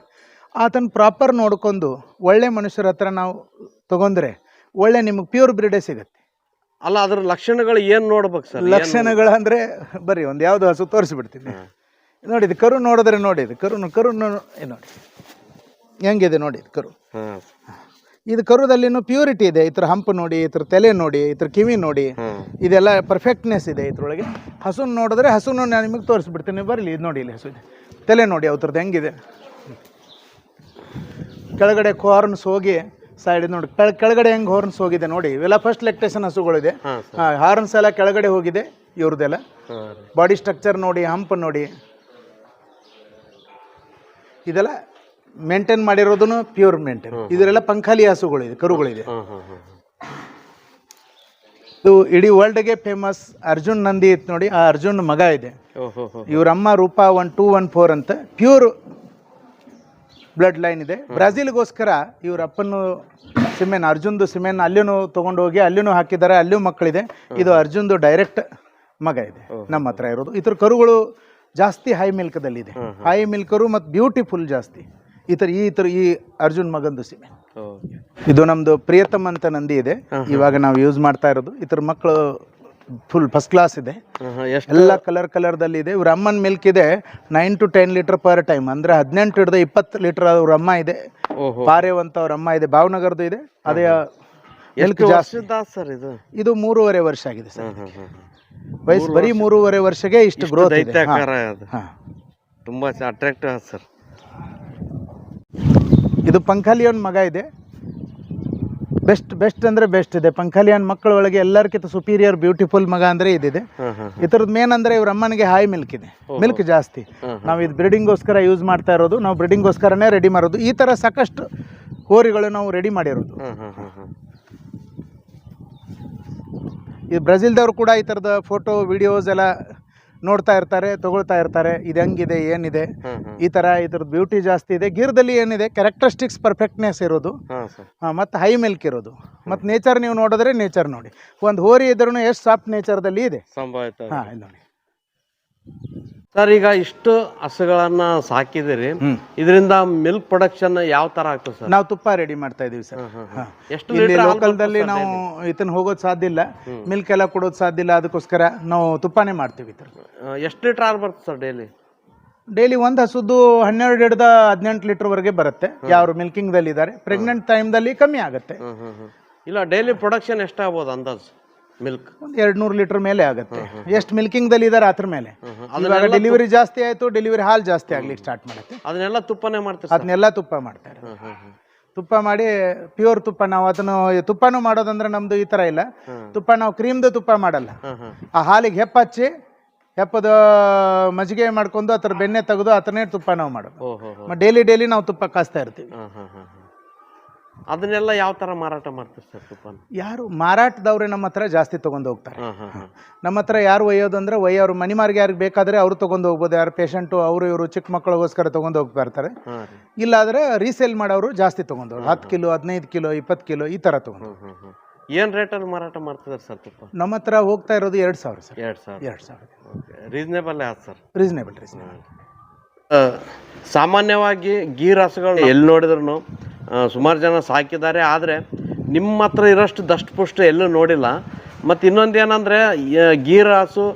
ಆತನ ಪ್ರಾಪರ್ ನೋಡ್ಕೊಂಡು ಒಳ್ಳೆ ಮನುಷ್ಯರ ಹತ್ರ ನಾವು ತಗೊಂಡ್ರೆ ಒಳ್ಳೆ ನಿಮಗೆ ಪ್ಯೂರ್ ಬ್ರೀಡೇ ಸಿಗುತ್ತೆ. ಅಲ್ಲ ಅದ್ರ ಲಕ್ಷಣಗಳು ಏನು ನೋಡ್ಬೇಕು ಸರ್? ಲಕ್ಷಣಗಳು ಅಂದರೆ ಬರಿ ಒಂದು ಯಾವುದು ಹಸು ತೋರಿಸ್ಬಿಡ್ತೀನಿ. ನೋಡಿ ಇದು ಕರು ನೋಡಿದ್ರೆ ನೋಡಿ ಇದು ಕರು ಕರು ನೋಡಿ. ಹೆಂಗಿದೆ ನೋಡಿ ಇದು ಕರು ಹಾಂ. ಇದು ಕರುದಲ್ಲಿನೂ ಪ್ಯೂರಿಟಿ ಇದೆ. ಇತರ ಹಂಪ್ ನೋಡಿ ಇದ್ರ ತಲೆ ನೋಡಿ ಇದ್ರ ಕಿವಿ ನೋಡಿ. ಇದೆಲ್ಲ ಪರ್ಫೆಕ್ಟ್ನೆಸ್ ಇದೆ ಇದ್ರೊಳಗೆ. ಹಸುನ ನೋಡಿದ್ರೆ ಹಸುನ ನಾನು ನಿಮಗೆ ತೋರಿಸ್ಬಿಡ್ತೀನಿ. ಬರಲಿ ಇದು ನೋಡಿ ಇಲ್ಲಿ ಹಸು ಇದೆ. ತಲೆ ನೋಡಿ ಅವ್ರದ್ದು ಹೆಂಗಿದೆ. ಕೆಳಗಡೆ ಕೋರ್ನ್ಸ್ ಹೋಗಿ ಸೈಡ್ ನೋಡಿ. ಕೆಳ ಕೆಳಗಡೆ ಹೆಂಗೆ ಹಾರ್ನ್ಸ್ ಹೋಗಿದೆ ನೋಡಿ. ಇವೆಲ್ಲ ಫಸ್ಟ್ ಲೆಕ್ಟೇಷನ್ ಹಸುಗಳಿದೆ. ಹಾರ್ನ್ಸ್ ಎಲ್ಲ ಕೆಳಗಡೆ ಹೋಗಿದೆ ಇವ್ರದ್ದೆಲ್ಲ. ಬಾಡಿ ಸ್ಟ್ರಕ್ಚರ್ ನೋಡಿ ಹಂಪ್ ನೋಡಿ. ಇದೆಲ್ಲ ಮೇಂಟೈನ್ ಮಾಡಿರೋದು ಪ್ಯೂರ್ ಮೇಂಟೈನ್ ಇದರೆಲ್ಲ ಪಂಖಾಲಿ ಹಸುಗಳಿದೆ ಕರುಗಳಿದೆ. ಇದು ಇಡೀ ವರ್ಲ್ಡ್ಗೆ ಫೇಮಸ್ ಅರ್ಜುನ್ ನಂದಿ ಇತ್ತು ನೋಡಿ ಆ ಅರ್ಜುನ್ ಮಗ ಇದೆ. ಇವ್ರ ಅಮ್ಮ Rupa one two one four ಅಂತ ಪ್ಯೂರ್ ಬ್ಲಡ್ ಲೈನ್ ಇದೆ. ಬ್ರೆಜಿಲ್ಗೋಸ್ಕರ ಇವ್ರ ಅಪ್ಪನ ಸಿಮೆನ್ ಅರ್ಜುನ್ದು ಸಿಮೆನ್ ಅಲ್ಲಿನೂ ತೊಗೊಂಡೋಗಿ ಅಲ್ಲಿನೂ ಹಾಕಿದ್ದಾರೆ ಅಲ್ಲಿಯೂ ಮಕ್ಕಳಿದೆ. ಇದು ಅರ್ಜುನ್ದು ಡೈರೆಕ್ಟ್ ಮಗ ಇದೆ ನಮ್ಮ ಹತ್ರ ಇರೋದು. ಇತರ ಕರುಗಳು ಜಾಸ್ತಿ ಹೈ ಮಿಲ್ಕದಲ್ಲಿದೆ ಹೈ ಮಿಲ್ಕರು ಮತ್ತು ಬ್ಯೂಟಿಫುಲ್ ಜಾಸ್ತಿ. ಈ ಥರ ಈ ಥರ ಈ ಅರ್ಜುನ್ ಮಗಂದು ಸೀಮೆ. ಇದು ನಮ್ದು ಪ್ರಿಯತಮ್ ಅಂತ ನಂದಿ ಇದೆ. ಇವಾಗ ನಾವು ಯೂಸ್ ಮಾಡ್ತಾ ಇರೋದು. ಇತರ ಮಕ್ಕಳು ಫುಲ್ ಫಸ್ಟ್ ಕ್ಲಾಸ್ ಇದೆ. ಎಲ್ಲ ಕಲರ್ ಕಲರ್ದಲ್ಲಿ ಇದೆ. ಇವ್ರ ಅಮ್ಮನ್ ಮಿಲ್ಕ್ ಇದೆ nine to ten litre per time ಅಂದ್ರೆ ಹದಿನೆಂಟು ಹಿಡಿದ ಇಪ್ಪತ್ತು ಲೀಟರ್ ಅವ್ರ ಅಮ್ಮ ಇದೆ. ಪಾರೇವ್ ಅಂತ ಅವ್ರ ಅಮ್ಮ ಇದೆ. ಭಾವನಗರದ್ದು ಇದೆ. ಅದೇ ಮಿಲ್ಕ್ ಜಾಸ್ತಿ. ಸರ್ ಇದು? ಇದು ಮೂರುವರೆ ವರ್ಷ ಆಗಿದೆ ಸರ್. ವಯಸ್ಸು ಬರೀ ಮೂರುವರೆ ವರ್ಷಗೆ ಇಷ್ಟು ಗ್ರೋತ್ ಇದೆ. ತುಂಬಾ ಅಟ್ರಾಕ್ಟಿವ್ ಸರ್. ಇದು ಪಂಖಾಲಿಯವನ ಮಗ ಇದೆ. ಬೆಸ್ಟ್ ಬೆಸ್ಟ್ ಅಂದ್ರೆ ಬೆಸ್ಟ್ ಇದೆ. ಪಂಖಾಲಿಯನ್ ಮಕ್ಕಳ ಒಳಗೆ ಎಲ್ಲರಿಗಿಂತ ಸುಪೀರಿಯರ್ ಬ್ಯೂಟಿಫುಲ್ ಮಗ ಅಂದ್ರೆ ಇದಿದೆ. ಈ ಥರದ್ದು ಮೇನ್ ಅಂದ್ರೆ ಇವ್ರ ಅಮ್ಮನಿಗೆ ಹಾಯ್ ಮಿಲ್ಕ್ ಇದೆ. ಮಿಲ್ಕ್ ಜಾಸ್ತಿ. ನಾವು ಇದು ಬ್ರೀಡಿಂಗ್ಗೋಸ್ಕರ ಯೂಸ್ ಮಾಡ್ತಾ ಇರೋದು. ನಾವು ಬ್ರೀಡಿಂಗ್ಗೋಸ್ಕರನೇ ರೆಡಿ ಮಾಡೋದು. ಈ ಥರ ಸಾಕಷ್ಟು ಹೋರಿಗಳು ನಾವು ರೆಡಿ ಮಾಡಿರೋದು. ಹಾಂ ಹಾಂ ಹಾಂ ಹಾಂ. ಈ ಬ್ರೆಜಿಲ್ದವ್ರು ಕೂಡ ಈ ಥರದ ಫೋಟೋ ವಿಡಿಯೋಸ್ ಎಲ್ಲ ನೋಡ್ತಾ ಇರ್ತಾರೆ ತಗೊಳ್ತಾ ಇರ್ತಾರೆ ಇದು ಹೆಂಗಿದೆ ಏನಿದೆ? ಈ ತರ ಇದ್ರದ್ದು ಬ್ಯೂಟಿ ಜಾಸ್ತಿ ಇದೆ. ಗಿರ್ದಲ್ಲಿ ಏನಿದೆ? ಕ್ಯಾರೆಕ್ಟರಿಸ್ಟಿಕ್ಸ್ ಪರ್ಫೆಕ್ಟ್ನೆಸ್ ಇರೋದು. ಮತ್ತು ಹೈ ಮಿಲ್ಕ್ ಇರೋದು. ಮತ್ತು ನೇಚರ್ ನೀವು ನೋಡಿದ್ರೆ ನೇಚರ್ ನೋಡಿ. ಒಂದು ಹೋರಿ ಇದ್ರೂ ಎಷ್ಟು ಸಾಫ್ಟ್ ನೇಚರ್ದಲ್ಲಿ ಇದೆ. ಹಾಂ ಇಲ್ಲಿ ನೋಡಿ. ಸರ್ ಈಗ ಇಷ್ಟು ಹಸುಗಳನ್ನ ಸಾಕಿದಿರಿ. ಇದರಿಂದ ಮಿಲ್ಕ್ ಪ್ರೊಡಕ್ಷನ್ ಯಾವ ತರ ಆಗ್ತದೆ ಸರ್? ನಾವು ತುಪ್ಪ ರೆಡಿ ಮಾಡ್ತಾ ಇದೀವಿ ಸರ್. ಎಷ್ಟು ಲೀಟರ್ ಲೋಕಲ್ದಲ್ಲಿ ನಾವು ಇದನ್ನ ಹೋಗೋದು ಸಾಧ್ಯ ಇಲ್ಲ. ಮಿಲ್ಕ್ ಎಲ್ಲ ಕೊಡೋದು ಸಾಧ್ಯ ಇಲ್ಲ. ಅದಕ್ಕೋಸ್ಕರ ನಾವು ತುಪ್ಪನೇ ಮಾಡ್ತೀವಿ ಎಷ್ಟು ಲೀಟರ್ ಹಾಲು ಬರ್ತದೆ ಸರ್ ಡೈಲಿ? ಡೈಲಿ ಒಂದು ಹಸುದು ಹನ್ನೆರಡು ಹಿಡ್ದ ಹದಿನೆಂಟು ಲೀಟರ್ವರೆಗೆ ಬರುತ್ತೆ. ಯಾರು ಮಿಲ್ಕಿಂಗ್ದಲ್ಲಿ ಇದ್ದಾರೆ. ಪ್ರೆಗ್ನೆಂಟ್ ಟೈಮ್ದಲ್ಲಿ ಕಮ್ಮಿ ಆಗುತ್ತೆ. ಇಲ್ಲ ಡೈಲಿ ಪ್ರೊಡಕ್ಷನ್ ಎಷ್ಟಾಗ್ಬೋದು ಅಂದಾಜು? ಮಿಲ್ಕ್ ಒಂದು ಎರಡು ನೂರು ಲೀಟರ್ ಮೇಲೆ ಆಗುತ್ತೆ. ಎಷ್ಟು ಮಿಲ್ಕಿಂಗ್ದಲ್ಲಿ ಇದ್ದಾರೆ ಅದ್ರ ಮೇಲೆ. ಇವಾಗ ಡೆಲಿವರಿ ಜಾಸ್ತಿ ಆಯಿತು ಡೆಲಿವರಿ ಹಾಲು ಜಾಸ್ತಿ ಆಗ್ಲಿಕ್ಕೆ ಸ್ಟಾರ್ಟ್ ಮಾಡುತ್ತೆ. ಅದನ್ನೆಲ್ಲ ತುಪ್ಪನೇ ಮಾಡ್ತಾರೆ ಅದನ್ನೆಲ್ಲ ತುಪ್ಪ ಮಾಡ್ತಾರೆ. ತುಪ್ಪ ಮಾಡಿ ಪ್ಯೂರ್ ತುಪ್ಪ ನಾವು ಅದನ್ನು ತುಪ್ಪನೂ ಮಾಡೋದಂದ್ರೆ ನಮ್ದು ಈ ಥರ ಇಲ್ಲ. ತುಪ್ಪ ನಾವು ಕ್ರೀಮ್ದು ತುಪ್ಪ ಮಾಡಲ್ಲ. ಆ ಹಾಲಿಗೆ ಹೆಪ್ಪಚ್ಚಿ ಹೆಪ್ಪದ ಮಜ್ಜಿಗೆ ಮಾಡ್ಕೊಂಡು ಅದ್ರ ಬೆಣ್ಣೆ ತೆಗೆದು ಅದನ್ನೇ ತುಪ್ಪ ನಾವು ಮಾಡೋದು. ಡೈಲಿ ಡೈಲಿ ನಾವು ತುಪ್ಪ ಕಾಸ್ತಾ ಇರ್ತೀವಿ. ಅದನ್ನೆಲ್ಲ ಯಾವ ಥರ ಮಾರಾಟ ಮಾಡ್ತೀರಿ ಸರ್ ತುಪ್ಪನ ಯಾರು ಮಾರಾಟದವ್ರೆ ನಮ್ಮ ಹತ್ರ ಜಾಸ್ತಿ ತೊಗೊಂಡು ಹೋಗ್ತಾರೆ. ಹಾಂ ಹಾಂ ಹಾಂ. ನಮ್ಮ ಹತ್ರ ಯಾರು ಒಯ್ಯೋದು ಅಂದರೆ ಒಯ್ಯೋರು ಮನಿಮಾರ್ಗೆ ಯಾರಿಗೆ ಬೇಕಾದರೆ ಅವರು ತೊಗೊಂಡು ಹೋಗ್ಬೋದು. ಯಾರು ಪೇಷಂಟು ಅವರು ಇವರು ಚಿಕ್ಕ ಮಕ್ಕಳಿಗೋಸ್ಕರ ತೊಗೊಂಡು ಹೋಗ್ತಾ ಇರ್ತಾರೆ. ಹಾಂ ರೀ. ಇಲ್ಲಾದರೆ ರೀಸೇಲ್ ಮಾಡೋರು ಜಾಸ್ತಿ ತೊಗೊಂಡು ಹತ್ತು ಕಿಲೋ ಹದಿನೈದು ಕಿಲೋ ಇಪ್ಪತ್ತು ಕಿಲೋ ಈ ಥರ ತೊಗೊಂಡು ಏನು ರೇಟಲ್ಲಿ ಮಾರಾಟ ಮಾಡ್ತಿದ್ದಾರೆ ಸರ್ ತುಪ್ಪ ನಮ್ಮ ಹತ್ರ ಹೋಗ್ತಾ ಇರೋದು ಎರಡು ಸಾವಿರ ಸರ್. ಎರಡು ಸಾವಿರ. ಎರಡು ಸಾವಿರ. ಓಕೆ ರೀಸನೇಬಲ್ ಆಯ್ತು ಸರ್? ರೀಸನೇಬಲ್ ರೀಸನೇಬಲ್ ಸಾಮಾನ್ಯವಾಗಿ ಗೀ ರಸಗಳು ಎಲ್ಲಿ ನೋಡಿದ್ರು ಸುಮಾರು ಜನ ಸಾಕಿದ್ದಾರೆ ಆದರೆ ನಿಮ್ಮ ಹತ್ರ ಇರೋಷ್ಟು ದಷ್ಟಪುಷ್ಟ ಎಲ್ಲೂ ನೋಡಿಲ್ಲ. ಮತ್ತು ಇನ್ನೊಂದು ಏನಂದರೆ ಗೀ ರಾಸು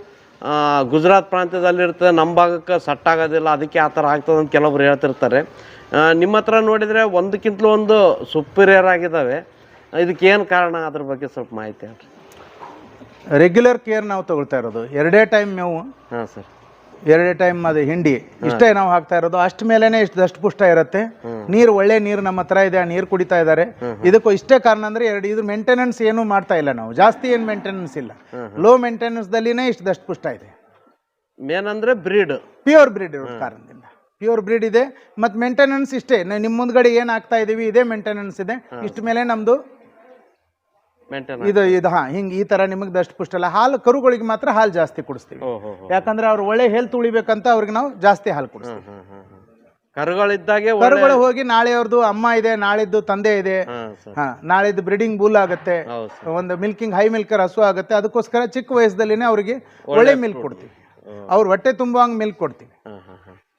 ಗುಜರಾತ್ ಪ್ರಾಂತ್ಯದಲ್ಲಿರ್ತದೆ ನಮ್ಮ ಭಾಗಕ್ಕೆ ಸಟ್ಟಾಗೋದಿಲ್ಲ ಅದಕ್ಕೆ ಆ ಥರ ಆಗ್ತದೆ ಅಂತ ಕೆಲವೊಬ್ರು ಹೇಳ್ತಿರ್ತಾರೆ. ನಿಮ್ಮ ಹತ್ರ ನೋಡಿದರೆ ಒಂದಕ್ಕಿಂತಲೂ ಒಂದು ಸುಪೀರಿಯರ್ ಆಗಿದ್ದಾವೆ. ಇದಕ್ಕೇನು ಕಾರಣ? ಅದ್ರ ಬಗ್ಗೆ ಸ್ವಲ್ಪ ಮಾಹಿತಿ ಹೇಳ್ರಿ. ರೆಗ್ಯುಲರ್ ಕೇರ್ ನಾವು ತಗೊಳ್ತಾ ಇರೋದು. ಎರಡೇ ಟೈಮ್ ಮೇವು ಹಾಂ ಸರ್. ಎರಡೇ ಟೈಮ್ ಅದು ಹಿಂಡಿ. ಇಷ್ಟೇ ನಾವು ಹಾಕ್ತಾ ಇರೋದು. ಅಷ್ಟ ಮೇಲೇನೆ ಇಷ್ಟು ದಷ್ಟು ಪುಷ್ಟ ಇರುತ್ತೆ. ನೀರು ಒಳ್ಳೆ ನೀರು ನಮ್ಮ ಹತ್ರ ಇದೆ ಆ ನೀರು ಕುಡಿತಾ ಇದ್ದಾರೆ ಇದಕ್ಕೂ ಇಷ್ಟೇ ಕಾರಣ ಅಂದ್ರೆ ಎರಡು ಇದ್ರ ಮೇಂಟೆನೆನ್ಸ್ ಏನು ಮಾಡ್ತಾ ಇಲ್ಲ ನಾವು. ಜಾಸ್ತಿ ಏನು ಮೇಂಟೆನೆನ್ಸ್ ಇಲ್ಲ. ಲೋ ಮೇಂಟೆನೆನ್ಸ್ದಲ್ಲಿನೇ ಇಷ್ಟು ದಷ್ಟು ಪುಷ್ಟ ಇದೆ. ಮೇನ್ ಅಂದ್ರೆ ಬ್ರೀಡ್ ಪ್ಯೂರ್ ಬ್ರೀಡ್ ಇರೋ ಕಾರಣದಿಂದ. ಪ್ಯೂರ್ ಬ್ರೀಡ್ ಇದೆ. ಮತ್ತು ಮೇಂಟೆನೆನ್ಸ್ ಇಷ್ಟೇ. ನಿಮ್ ನಿಮ್ಮ ಮುಂದ್ಗಡೆ ಏನು ಹಾಕ್ತಾ ಇದೀವಿ ಇದೇ ಮೇಂಟೆನೆನ್ಸ್ ಇದೆ. ಇಷ್ಟ ಮೇಲೆ ನಮ್ಮದು ಮೇಂಟೈನ್ ಇದು ಇದು ಹಾ ಹಿಂಗೆ ಈ ತರ ನಿಮಗೆ ದಷ್ಟ ಪುಷ್ಟ ಅಲ್ಲ. ಹಾಲು ಕರುಗಳಿಗೆ ಮಾತ್ರ ಹಾಲು ಜಾಸ್ತಿ ಕುಡಿಸ್ತೀವಿ. ಯಾಕಂದ್ರೆ ಅವ್ರು ಒಳ್ಳೆ ಹೆಲ್ತ್ ಉಳಿಬೇಕಂತ ಅವ್ರಿಗೆ ನಾವು ಜಾಸ್ತಿ ಹಾಲು ಕುಡಿಸ್ತೀವಿ. ಕರುಗಳಿದ್ದಾಗೆ ಕರುಗಳು ಹೋಗಿ ನಾಳೆ ಅವ್ರದ್ದು ಅಮ್ಮ ಇದೆ ನಾಳಿದ್ದು ತಂದೆ ಇದೆ. ಹಾ, ನಾಳಿದ್ದು ಬ್ರೀಡಿಂಗ್ ಬೂಲ್ ಆಗುತ್ತೆ. ಒಂದು ಮಿಲ್ಕಿಂಗ್ ಹೈ ಮಿಲ್ಕರ್ ಹಸು ಆಗುತ್ತೆ. ಅದಕ್ಕೋಸ್ಕರ ಚಿಕ್ಕ ವಯಸ್ಸದಲ್ಲಿನೇ ಅವ್ರಿಗೆ ಒಳ್ಳೆ ಮಿಲ್ಕ್ ಕೊಡ್ತೀವಿ. ಅವ್ರ ಹೊಟ್ಟೆ ತುಂಬುವಂಗೆ ಮಿಲ್ಕ್ ಕೊಡ್ತೀವಿ.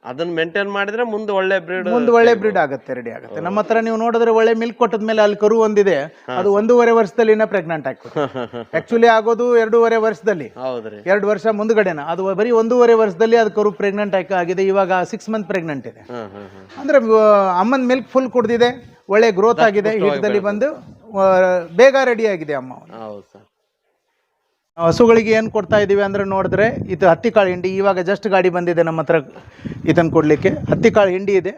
ಅದನ್ನ ಮೇಂಟೈನ್ ಮಾಡಿದ್ರೆ ಮುಂದೆ ಒಳ್ಳೆ ಬ್ರೀಡ್ ಮುಂದೆ ಒಳ್ಳೆ ಬ್ರೀಡ್ ಆಗುತ್ತೆ ರೆಡಿ ಆಗುತ್ತೆ. ನಮ್ಮ ಹತ್ರ ನೀವು ನೋಡಿದ್ರೆ ಒಳ್ಳೆ ಮಿಲ್ಕ್ ಕೊಟ್ಟದ್ಮೇಲೆ ಅಲ್ಲಿ ಕರು ಒಂದಿದೆ. ಅದು ಒಂದೂವರೆ ವರ್ಷದಲ್ಲಿನೇ ಪ್ರೆಗ್ನೆಂಟ್ ಆಗ್ತದೆ ಆಕ್ಚುಲಿ ಆಗೋದು ಎರಡೂವರೆ ವರ್ಷದಲ್ಲಿ. ಎರಡು ವರ್ಷ ಮುಂದ್ಗಡೆನ. ಅದು ಬರೀ ಒಂದೂವರೆ ವರ್ಷದಲ್ಲಿ ಅದು ಕರು ಪ್ರೆಗ್ನೆಂಟ್ ಆಗಿದೆ. ಇವಾಗ ಸಿಕ್ಸ್ ಮಂತ್ ಪ್ರೆಗ್ನೆಂಟ್ ಇದೆ. ಅಂದ್ರೆ ಅಮ್ಮನ ಮಿಲ್ಕ್ ಫುಲ್ ಕುಡ್ದಿದೆ. ಒಳ್ಳೆ ಗ್ರೋತ್ ಆಗಿದೆ. ಹಿಟ್ಟದಲ್ಲಿ ಬಂದು ಬೇಗ ರೆಡಿ ಆಗಿದೆ ಅಮ್ಮ ಹೌದು ಸರ್. ಹಸುಗಳಿಗೆ ಏನು ಕೊಡ್ತಾ ಇದ್ದೀವಿ ಅಂದ್ರೆ ನೋಡಿದ್ರೆ ಇದು ಹತ್ತಿಕಾಳು ಹಿಂಡಿ. ಇವಾಗ ಜಸ್ಟ್ ಗಾಡಿ ಬಂದಿದೆ ನಮ್ಮ ಹತ್ರ ಇದನ್ನು ಕೊಡಲಿಕ್ಕೆ. ಹತ್ತಿಕಾಳು ಹಿಂಡಿ ಇದೆ.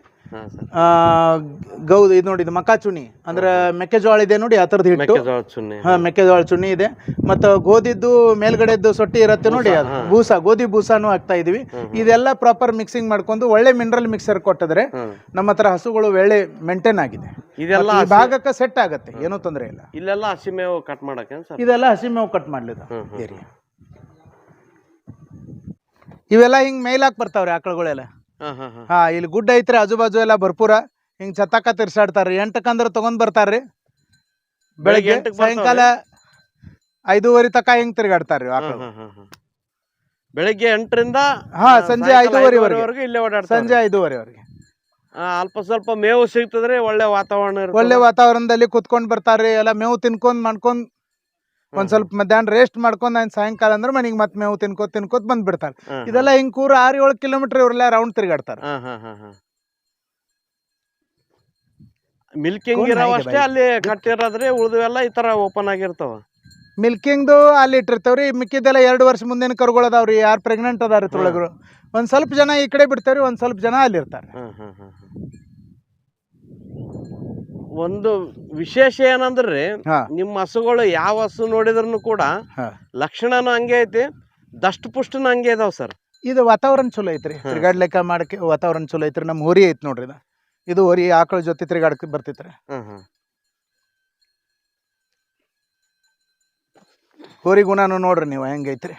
ಗೌದು ಇದು ನೋಡಿ ಇದು ಮಕಾಚುನಿ ಅಂದ್ರೆ ಮೆಕ್ಕೆಜೋಳ ಇದೆ ನೋಡಿ ಆ ಥರದ್ದು ಹಿಟ್ಟು. ಮೆಕ್ಕೆಜೋಳ ಚುಣಿ ಹಾ ಮೆಕ್ಕೆಜೋಳ ಚುನ್ನಿ ಇದೆ. ಮತ್ತು ಗೋಧಿದ್ದು ಮೇಲ್ಗಡೆದ್ದು ಸೊಟ್ಟಿ ಇರುತ್ತೆ ನೋಡಿ ಅದು ಬೂಸ ಗೋಧಿ ಬೂಸಾನು ಹಾಕ್ತಾ ಇದೀವಿ. ಇದೆಲ್ಲ ಪ್ರಾಪರ್ ಮಿಕ್ಸಿಂಗ್ ಮಾಡ್ಕೊಂಡು ಒಳ್ಳೆ ಮಿನರಲ್ ಮಿಕ್ಸರ್ ಕೊಟ್ಟಿದ್ರೆ. ನಮ್ಮ ಹತ್ರ ಹಸುಗಳು ಒಳ್ಳೆ ಮೇಂಟೈನ್ ಆಗಿದೆ. ಇದೆಲ್ಲ ಈ ಭಾಗಕ್ಕೆ ಸೆಟ್ ಆಗುತ್ತೆ ಏನೂ ತೊಂದರೆ ಇಲ್ಲ. ಇಲ್ಲೆಲ್ಲ ಹಸಿಮೇವು ಕಟ್ ಮಾಡಕ್ಕೆ ಸರ್? ಇದೆಲ್ಲ ಹಸಿಮೇವು ಕಟ್ ಮಾಡ್ಲಿದ. ಏರಿಯಾ ಇವೆಲ್ಲ ಹಿಂಗ್ ಮೇಲಾಕ್ ಬರ್ತಾವ್ರಿ ಆಕಳುಗಳೆಲ್ಲ? ಹಾ ಹಾ ಹಾ. ಹಾ ಇಲ್ಲಿ ಗುಡ್ಡ ಐತ್ರಿ ಆಜು ಬಾಜು ಎಲ್ಲ ಭರ್ಪೂರ. ಹಿಂಗ್ ಚತ್ತಾಕ ತಿರ್ಸಾಡ್ತಾರ್ರಿ. ಎಂಟಕ್ಕಂದ್ರ ತಗೊಂಡ್ ಬರ್ತಾರ್ರಿ ಬೆಳಗ್ಗೆ ಸಾಯಂಕಾಲ ಐದೂವರೆ ತಕ ಹಿಂಗ್ ತಿರ್ಗಾಡ್ತಾರ್ರಿ ಆಕಳು. ಬೆಳಿಗ್ಗೆ ಎಂಟರಿಂದ ಹಾ ಸಂಜೆ ಐದೂವರೆವರೆಗೆ ಇಲ್ಲೇ ಓಡಾಡ್ತಾರೆ ಸಂಜೆ ಐದೂವರೆವರೆಗೆ. ಆ, ಅಲ್ಪ ಸ್ವಲ್ಪ ಮೇವು ಸಿಗ್ತದ್ರಿ ಒಳ್ಳೆ ವಾತಾವರಣ ಒಳ್ಳೆ ವಾತಾವರಣದಲ್ಲಿ ಕುತ್ಕೊಂಡ್ ಬರ್ತಾರ್ರಿ ಎಲ್ಲ ಮೇವು ತಿನ್ಕೊಂಡ್ ಮಾಡ್ಕೊಂಡ್ ಒಂದ್ ಸ್ವಲ್ಪ ಮಧ್ಯಾಹ್ನ ರೇಸ್ಟ್ ಮಾಡ್ಕೊಂಡ್ ನಾನು ಸಾಯಂಕಾಲ ಅಂದ್ರೆ ಮನೆಗೆ ಮತ್ತೆ ಮೇವು ತಿನ್ಕೋತ ತಿನ್ಕೋತ್ ಬಂದ್ ಬಿಡ್ತಾರೆ ಇದೆಲ್ಲ ಹಿಂಗ್ ಕೂರ ಆರು ಏಳು ಕಿಲೋಮೀಟರ್ ಇವ್ರೆಲ್ಲ ರೌಂಡ್ ತಿರ್ಗಾಡ್ತಾರೆ. ಮಿಲ್ಕಿಂಗ್ ಇರೋವಷ್ಟೇ ಅಲ್ಲಿ ಕಟ್ಟಿರೋದ್ರೆ ಉಳಿದವೆಲ್ಲ ಈ ತರ ಓಪನ್ ಆಗಿರ್ತಾವ. ಮಿಲ್ಕಿಂಗ್ದು ಅಲ್ಲಿ ಇಟ್ಟಿರ್ತಾವ್ರಿ. ಮಿಕ್ಕಿದ್ದೆಲ್ಲ ಎರಡು ವರ್ಷ ಮುಂದಿನ ಕರುಗಳದಾವ್ರಿ. ಯಾರು ಪ್ರೆಗ್ನೆಂಟ್ ಅದಾರ ಇದ್ರೊಳಗರು. ಒಂದ್ ಸ್ವಲ್ಪ ಜನ ಈ ಕಡೆ ಬಿಡ್ತಾವ್ರಿ ಒಂದ್ ಸ್ವಲ್ಪ ಜನ ಅಲ್ಲಿ ಇರ್ತಾರೆ ಹ್ಮ್ ಹ್ಮ್ ಹ್ಮ್ ಹ್ಮ್. ಒಂದು ವಿಶೇಷ ಏನಂದ್ರೆ ಹಾ. ನಿಮ್ಮ ಹಸುಗಳು ಯಾವ ಹಸು ನೋಡಿದ್ರು ಕೂಡ ಹಾ. ಲಕ್ಷಣನೂ ಹಂಗೆ ಐತಿ ದಷ್ಟ ಪುಷ್ಟನ ಹಂಗೆ ಇದಾವ್ ಸರ್. ಇದು ವಾತಾವರಣ ಚಲೋ ಐತ್ರಿ ತಿರ್ಗಾಡ್ಲಿಕ್ಕ ಮಾಡಕ್ಕೆ ವಾತಾವರಣ ಚಲೋ ಐತ್ರಿ ನಮ್ಮ ಹೋರಿ ಐತ್ ನೋಡ್ರಿ ಇದು. ಇದು ಹೋರಿ ಆಕಳ ಜೊತೆ ತಿರ್ಗಾಡಕ್ ಬರ್ತೈತ್ರಿ. ಹೋರಿ ಗುಣನು ನೋಡ್ರಿ ನೀವು ಹೆಂಗೈತ್ರಿ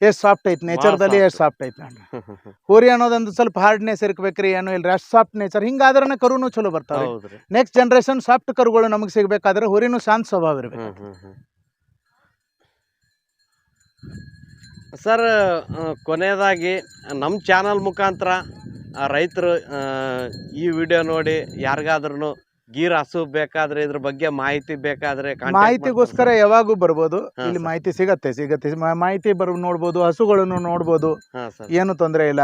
ಎಷ್ಟು ಸಾಫ್ಟ್ ಐತೆ ನೇಚರ್ದಲ್ಲಿ ಎಷ್ಟು ಸಾಫ್ಟ್ ಐತೆ ನೋಡ್ರಿ. ಹೋರಿ ಅನ್ನೋದೊಂದು ಸ್ವಲ್ಪ ಹಾರ್ಡ್ನೆಸ್ ಇರ್ಬೇಕ್ರಿ ಏನು ಇಲ್ರಿ ಅಷ್ಟು ಸಾಫ್ಟ್ ನೇಚರ್ ಹಿಂಗಾದ್ರೆ ಕರುನು ಚಲೋ ಬರ್ತಾವೆ ನೆಕ್ಸ್ಟ್ ಜನ್ರೇಷನ್ ಸಾಫ್ಟ್ ಕರುಗಳು ನಮಗೆ ಸಿಗಬೇಕಾದ್ರೆ ಹೋರಿನೂ ಶಾಂತ ಸ್ವಭಾವ ಇರ್ಬೇಕು ಸರ್ ಕೊನೆಯದಾಗಿ ನಮ್ಮ ಚಾನಲ್ ಮುಖಾಂತರ ರೈತರು ಈ ವಿಡಿಯೋ ನೋಡಿ ಯಾರಿಗಾದ್ರೂ ಗೀರ್ ಹಸು ಬೇಕಾದ್ರೆ ಇದ್ರ ಬಗ್ಗೆ ಮಾಹಿತಿ ಬೇಕಾದ್ರೆ contact ಮಾಹಿತಿಗೋಸ್ಕರ ಯಾವಾಗೂ ಬರ್ಬೋದು. ಹಾ, ಇಲ್ಲಿ ಸರ್. ಮಾಹಿತಿ ಸಿಗತ್ತೆ ಸಿಗತ್ತೆ. ಮಾ- ಮಾಹಿತಿ ಬರ್ ನೋಡ್ಬೋದು ಹಸುಗಳನ್ನು ನೋಡ್ಬೋದು. ಮಾಡ್ತಾರೆ. ಹಾ ಸರ್. ಏನು ತೊಂದರೆ ಇಲ್ಲ.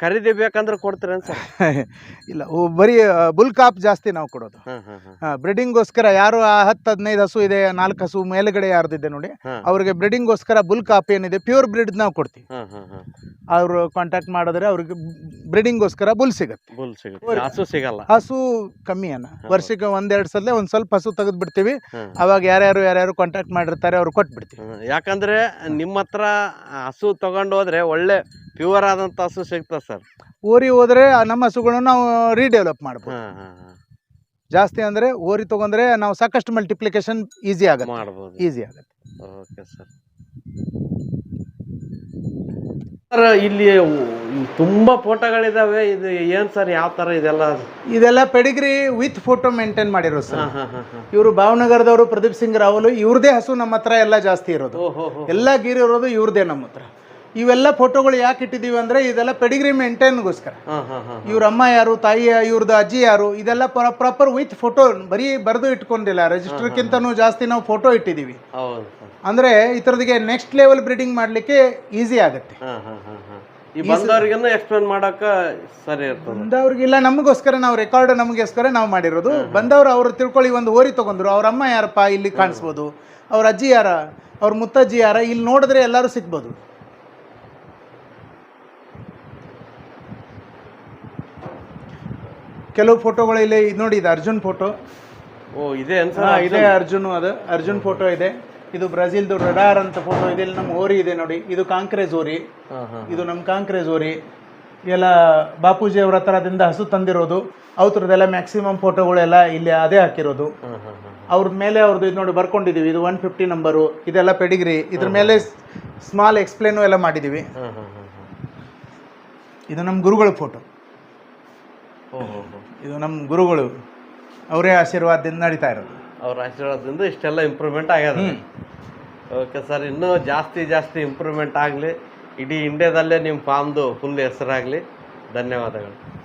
ಖರೀದಿ ಬೇಕಂದ್ರೆ ಕೊಡ್ತೀರೇನು ಸರ್? *laughs* ಇಲ್ಲ ಓ, ಬರೀ ಬುಲ್ ಕಾಪ್ ಜಾಸ್ತಿ ನಾವು ಕೊಡೋದು. ಹಾಂ ಹಾಂ ಹಾಂ. ಬ್ರೀಡಿಂಗ್ಗೋಸ್ಕರ ಯಾರು ಆ ಹತ್ತು ಹದಿನೈದು ಹಸು ಇದೆ ನಾಲ್ಕು ಹಸು ಮೇಲ್ಗಡೆ ಯಾರ್ದಿದೆ ನೋಡಿ ಹಾಂ. ಅವ್ರಿಗೆ ಬ್ರೀಡಿಂಗ್ಗೋಸ್ಕರ ಬುಲ್ ಕಾಪ್ ಏನಿದೆ ಪ್ಯೂರ್ ಬ್ರೀಡ್ ನಾವು ಕೊಡ್ತೀವಿ. ಹಾಂ ಹಾಂ ಹಾಂ. ಅವರು ಕಾಂಟ್ಯಾಕ್ಟ್ ಮಾಡಿದ್ರೆ ಅವ್ರಿಗೆ ಬ್ರೀಡಿಂಗ್ಗೋಸ್ಕರ ಬುಲ್ ಸಿಗುತ್ತೆ. ಬುಲ್ ಸಿಗುತ್ತೆ. ಹಸು ಸಿಗಲ್ಲ. ಹಸು ಕಮ್ಮಿ ಅನ್ನ ವರ್ಷಕ್ಕೆ ಒಂದೆರಡು ಸಲ ಒಂದು ಸ್ವಲ್ಪ ಹಸು ತೆಗೆದು ಬಿಡ್ತೀವಿ. ಅವಾಗ ಯಾರ್ಯಾರು ಯಾರ್ಯಾರು ಕಾಂಟ್ಯಾಕ್ಟ್ ಮಾಡಿರ್ತಾರೆ ಅವ್ರು ಕೊಟ್ಬಿಡ್ತೀವಿ. ಹ್ಮ್. ಯಾಕಂದ್ರೆ ನಿಮ್ಮ ಹತ್ರ ಹಸು ತಗೊಂಡು ಹೋದ್ರೆ ಒಳ್ಳೆ ಪ್ಯೂರ್ ಆದಂತ ಹಸು ಸಿಗ್ತದೆ ಸರ್ ಊರಿಗೆ ಹೋದ್ರೆ ನಮ್ಮ ಹಸುಗಳನ್ನು ನಾವು ರೀಡೆವಲಪ್ ಮಾಡ್ಬೋದು. ಹಾಂ ಹಾಂ ಹಾಂ. ಜಾಸ್ತಿ ಅಂದರೆ ಓರಿ ತಗೊಂಡ್ರೆ ನಾವು ಸಾಕಷ್ಟು ಮಲ್ಟಿಪ್ಲಿಕೇಶನ್ ಈಸಿ ಆಗುತ್ತೆ. ಮಾಡ್ಬೋದು. ಈಸಿ ಆಗುತ್ತೆ. ಓಕೆ ಸರ್ ಸರ್ ಇಲ್ಲಿ ತುಂಬ ಫೋಟೋಗಳಿದಾವೆ. ಇದು ಏನ್ ಸರ್ ಯಾವ ತರ ಇದೆಲ್ಲ? ಇದೆಲ್ಲ ಪೆಡಿಗ್ರಿ ವಿತ್ ಫೋಟೋ ಮೇಂಟೈನ್ ಮಾಡಿರೋ ಸರ್ ಹಾ ಹಾ ಹಾ ಹಾ. ಇವರು ಭಾವನಗರದವರು ಪ್ರದೀಪ್ ಸಿಂಗ್ ರಾವಲು ಇವ್ರದೇ ಹಸು ನಮ್ಮ ಹತ್ರ ಎಲ್ಲ ಜಾಸ್ತಿ ಇರೋದು. ಹೋ ಎಲ್ಲ ಗೀರ್ ಇರೋದು ಇವ್ರದೇ ನಮ್ಮ ಹತ್ರ. ಇವೆಲ್ಲ ಫೋಟೋಗಳು ಯಾಕೆ ಇಟ್ಟಿದ್ದೀವಿ ಅಂದ್ರೆ ಇದೆಲ್ಲ ಪೆಡಿಗ್ರಿ ಮೇಂಟೈನ್ಗೋಸ್ಕರ ಇವ್ರ ಅಮ್ಮ ಯಾರು ತಾಯಿ ಇವ್ರದ್ದು ಅಜ್ಜಿ ಯಾರು ಇದೆಲ್ಲ ಪ್ರಾಪರ್ ವಿತ್ ಫೋಟೋ ಬರೀ ಬರೆದು ಇಟ್ಕೊಂಡಿಲ್ಲ. ರಿಜಿಸ್ಟರ್ಕ್ಕಿಂತನೂ ಜಾಸ್ತಿ ನಾವು ಫೋಟೋ ಇಟ್ಟಿದ್ದೀವಿ ಅಂದ್ರೆ ಈ ಥರದಿಗೆ ನೆಕ್ಸ್ಟ್ ಲೆವೆಲ್ ಬ್ರೀಡಿಂಗ್ ಮಾಡ್ಲಿಕ್ಕೆ ಈಸಿ ಆಗುತ್ತೆ. ಎಕ್ಸ್ಪ್ಲೇನ್ ಮಾಡಕ್ಕ ಸರಿ ಬಂದವ್ರಿಗಿಲ್ಲ ನಮಗೋಸ್ಕರ ನಾವು ರೆಕಾರ್ಡ್ ನಮಗೋಸ್ಕರ ನಾವು ಮಾಡಿರೋದು. ಬಂದವರು ಅವರು ತಿಳ್ಕೊಳ್ಳಿ ಒಂದು ಓರಿ ತಗೊಂಡ್ರು. ಅವ್ರ ಅಮ್ಮ ಯಾರಪ್ಪ ಇಲ್ಲಿ ಕಾಣಿಸ್ಬೋದು. ಅವ್ರ ಅಜ್ಜಿ ಯಾರ ಅವ್ರ ಮುತ್ತಜ್ಜಿ ಯಾರ ಇಲ್ಲಿ ನೋಡಿದ್ರೆ ಎಲ್ಲರೂ ಸಿಗ್ಬೋದು. ಕೆಲವು ಫೋಟೋಗಳು ಇಲ್ಲಿ ಇದು ನೋಡಿ ಇದು ಅರ್ಜುನ್ ಫೋಟೋ. ಓ ಇದೆ ಅಂತ ಹಾ ಇದೆ ಅರ್ಜುನ್ ಅದು. ಅರ್ಜುನ್ ಫೋಟೋ ಇದೆ. ಇದು ಬ್ರೆಜಿಲ್ದು ರಡಾರ್ ಅಂತ ಫೋಟೋ ಇದೆ. ಇಲ್ಲಿ ನಮ್ಮ ಓರಿ ಇದೆ ನೋಡಿ. ಇದು ಕಾಂಕ್ರೇಜ್ ಓರಿ ಇದು ನಮ್ಮ ಕಾಂಕ್ರೇಜ್ ಓರಿ ಎಲ್ಲ ಬಾಪೂಜಿ ಅವ್ರ ಹತ್ರದಿಂದ ಹಸು ತಂದಿರೋದು. ಅವ್ರದ್ದೆಲ್ಲ ಮ್ಯಾಕ್ಸಿಮಮ್ ಫೋಟೋಗಳೆಲ್ಲ ಇಲ್ಲಿ ಅದೇ ಹಾಕಿರೋದು. ಅವ್ರ ಮೇಲೆ ಅವ್ರದ್ದು ಇದು ನೋಡಿ ಬರ್ಕೊಂಡಿದ್ದೀವಿ ಇದು ಒನ್ ಫಿಫ್ಟಿ ನಂಬರು ಇದೆಲ್ಲ ಪೆಡಿಗ್ರಿ ಇದ್ರ ಮೇಲೆ ಸ್ಮಾಲ್ ಎಕ್ಸ್ಪ್ಲೇನು ಎಲ್ಲ ಮಾಡಿದ್ದೀವಿ ಇದು ನಮ್ಮ ಗುರುಗಳ ಫೋಟೋ. ಇದು ನಮ್ಮ ಗುರುಗಳು ಅವರೇ ಆಶೀರ್ವಾದದಿಂದ ನಡೀತಾ ಇರೋದು. ಅವ್ರ ಆಶೀರ್ವಾದದಿಂದ ಇಷ್ಟೆಲ್ಲ ಇಂಪ್ರೂವ್ಮೆಂಟ್ ಆಗ್ಯದ. ಓಕೆ ಸರ್ ಇನ್ನೂ ಜಾಸ್ತಿ ಜಾಸ್ತಿ ಇಂಪ್ರೂವ್ಮೆಂಟ್ ಆಗಲಿ. ಇಡೀ ಇಂಡಿಯಾದಲ್ಲೇ ನಿಮ್ಮ ಫಾರ್ಮ್ದು ಫುಲ್ ಹೆಸರಾಗಲಿ. ಧನ್ಯವಾದಗಳು.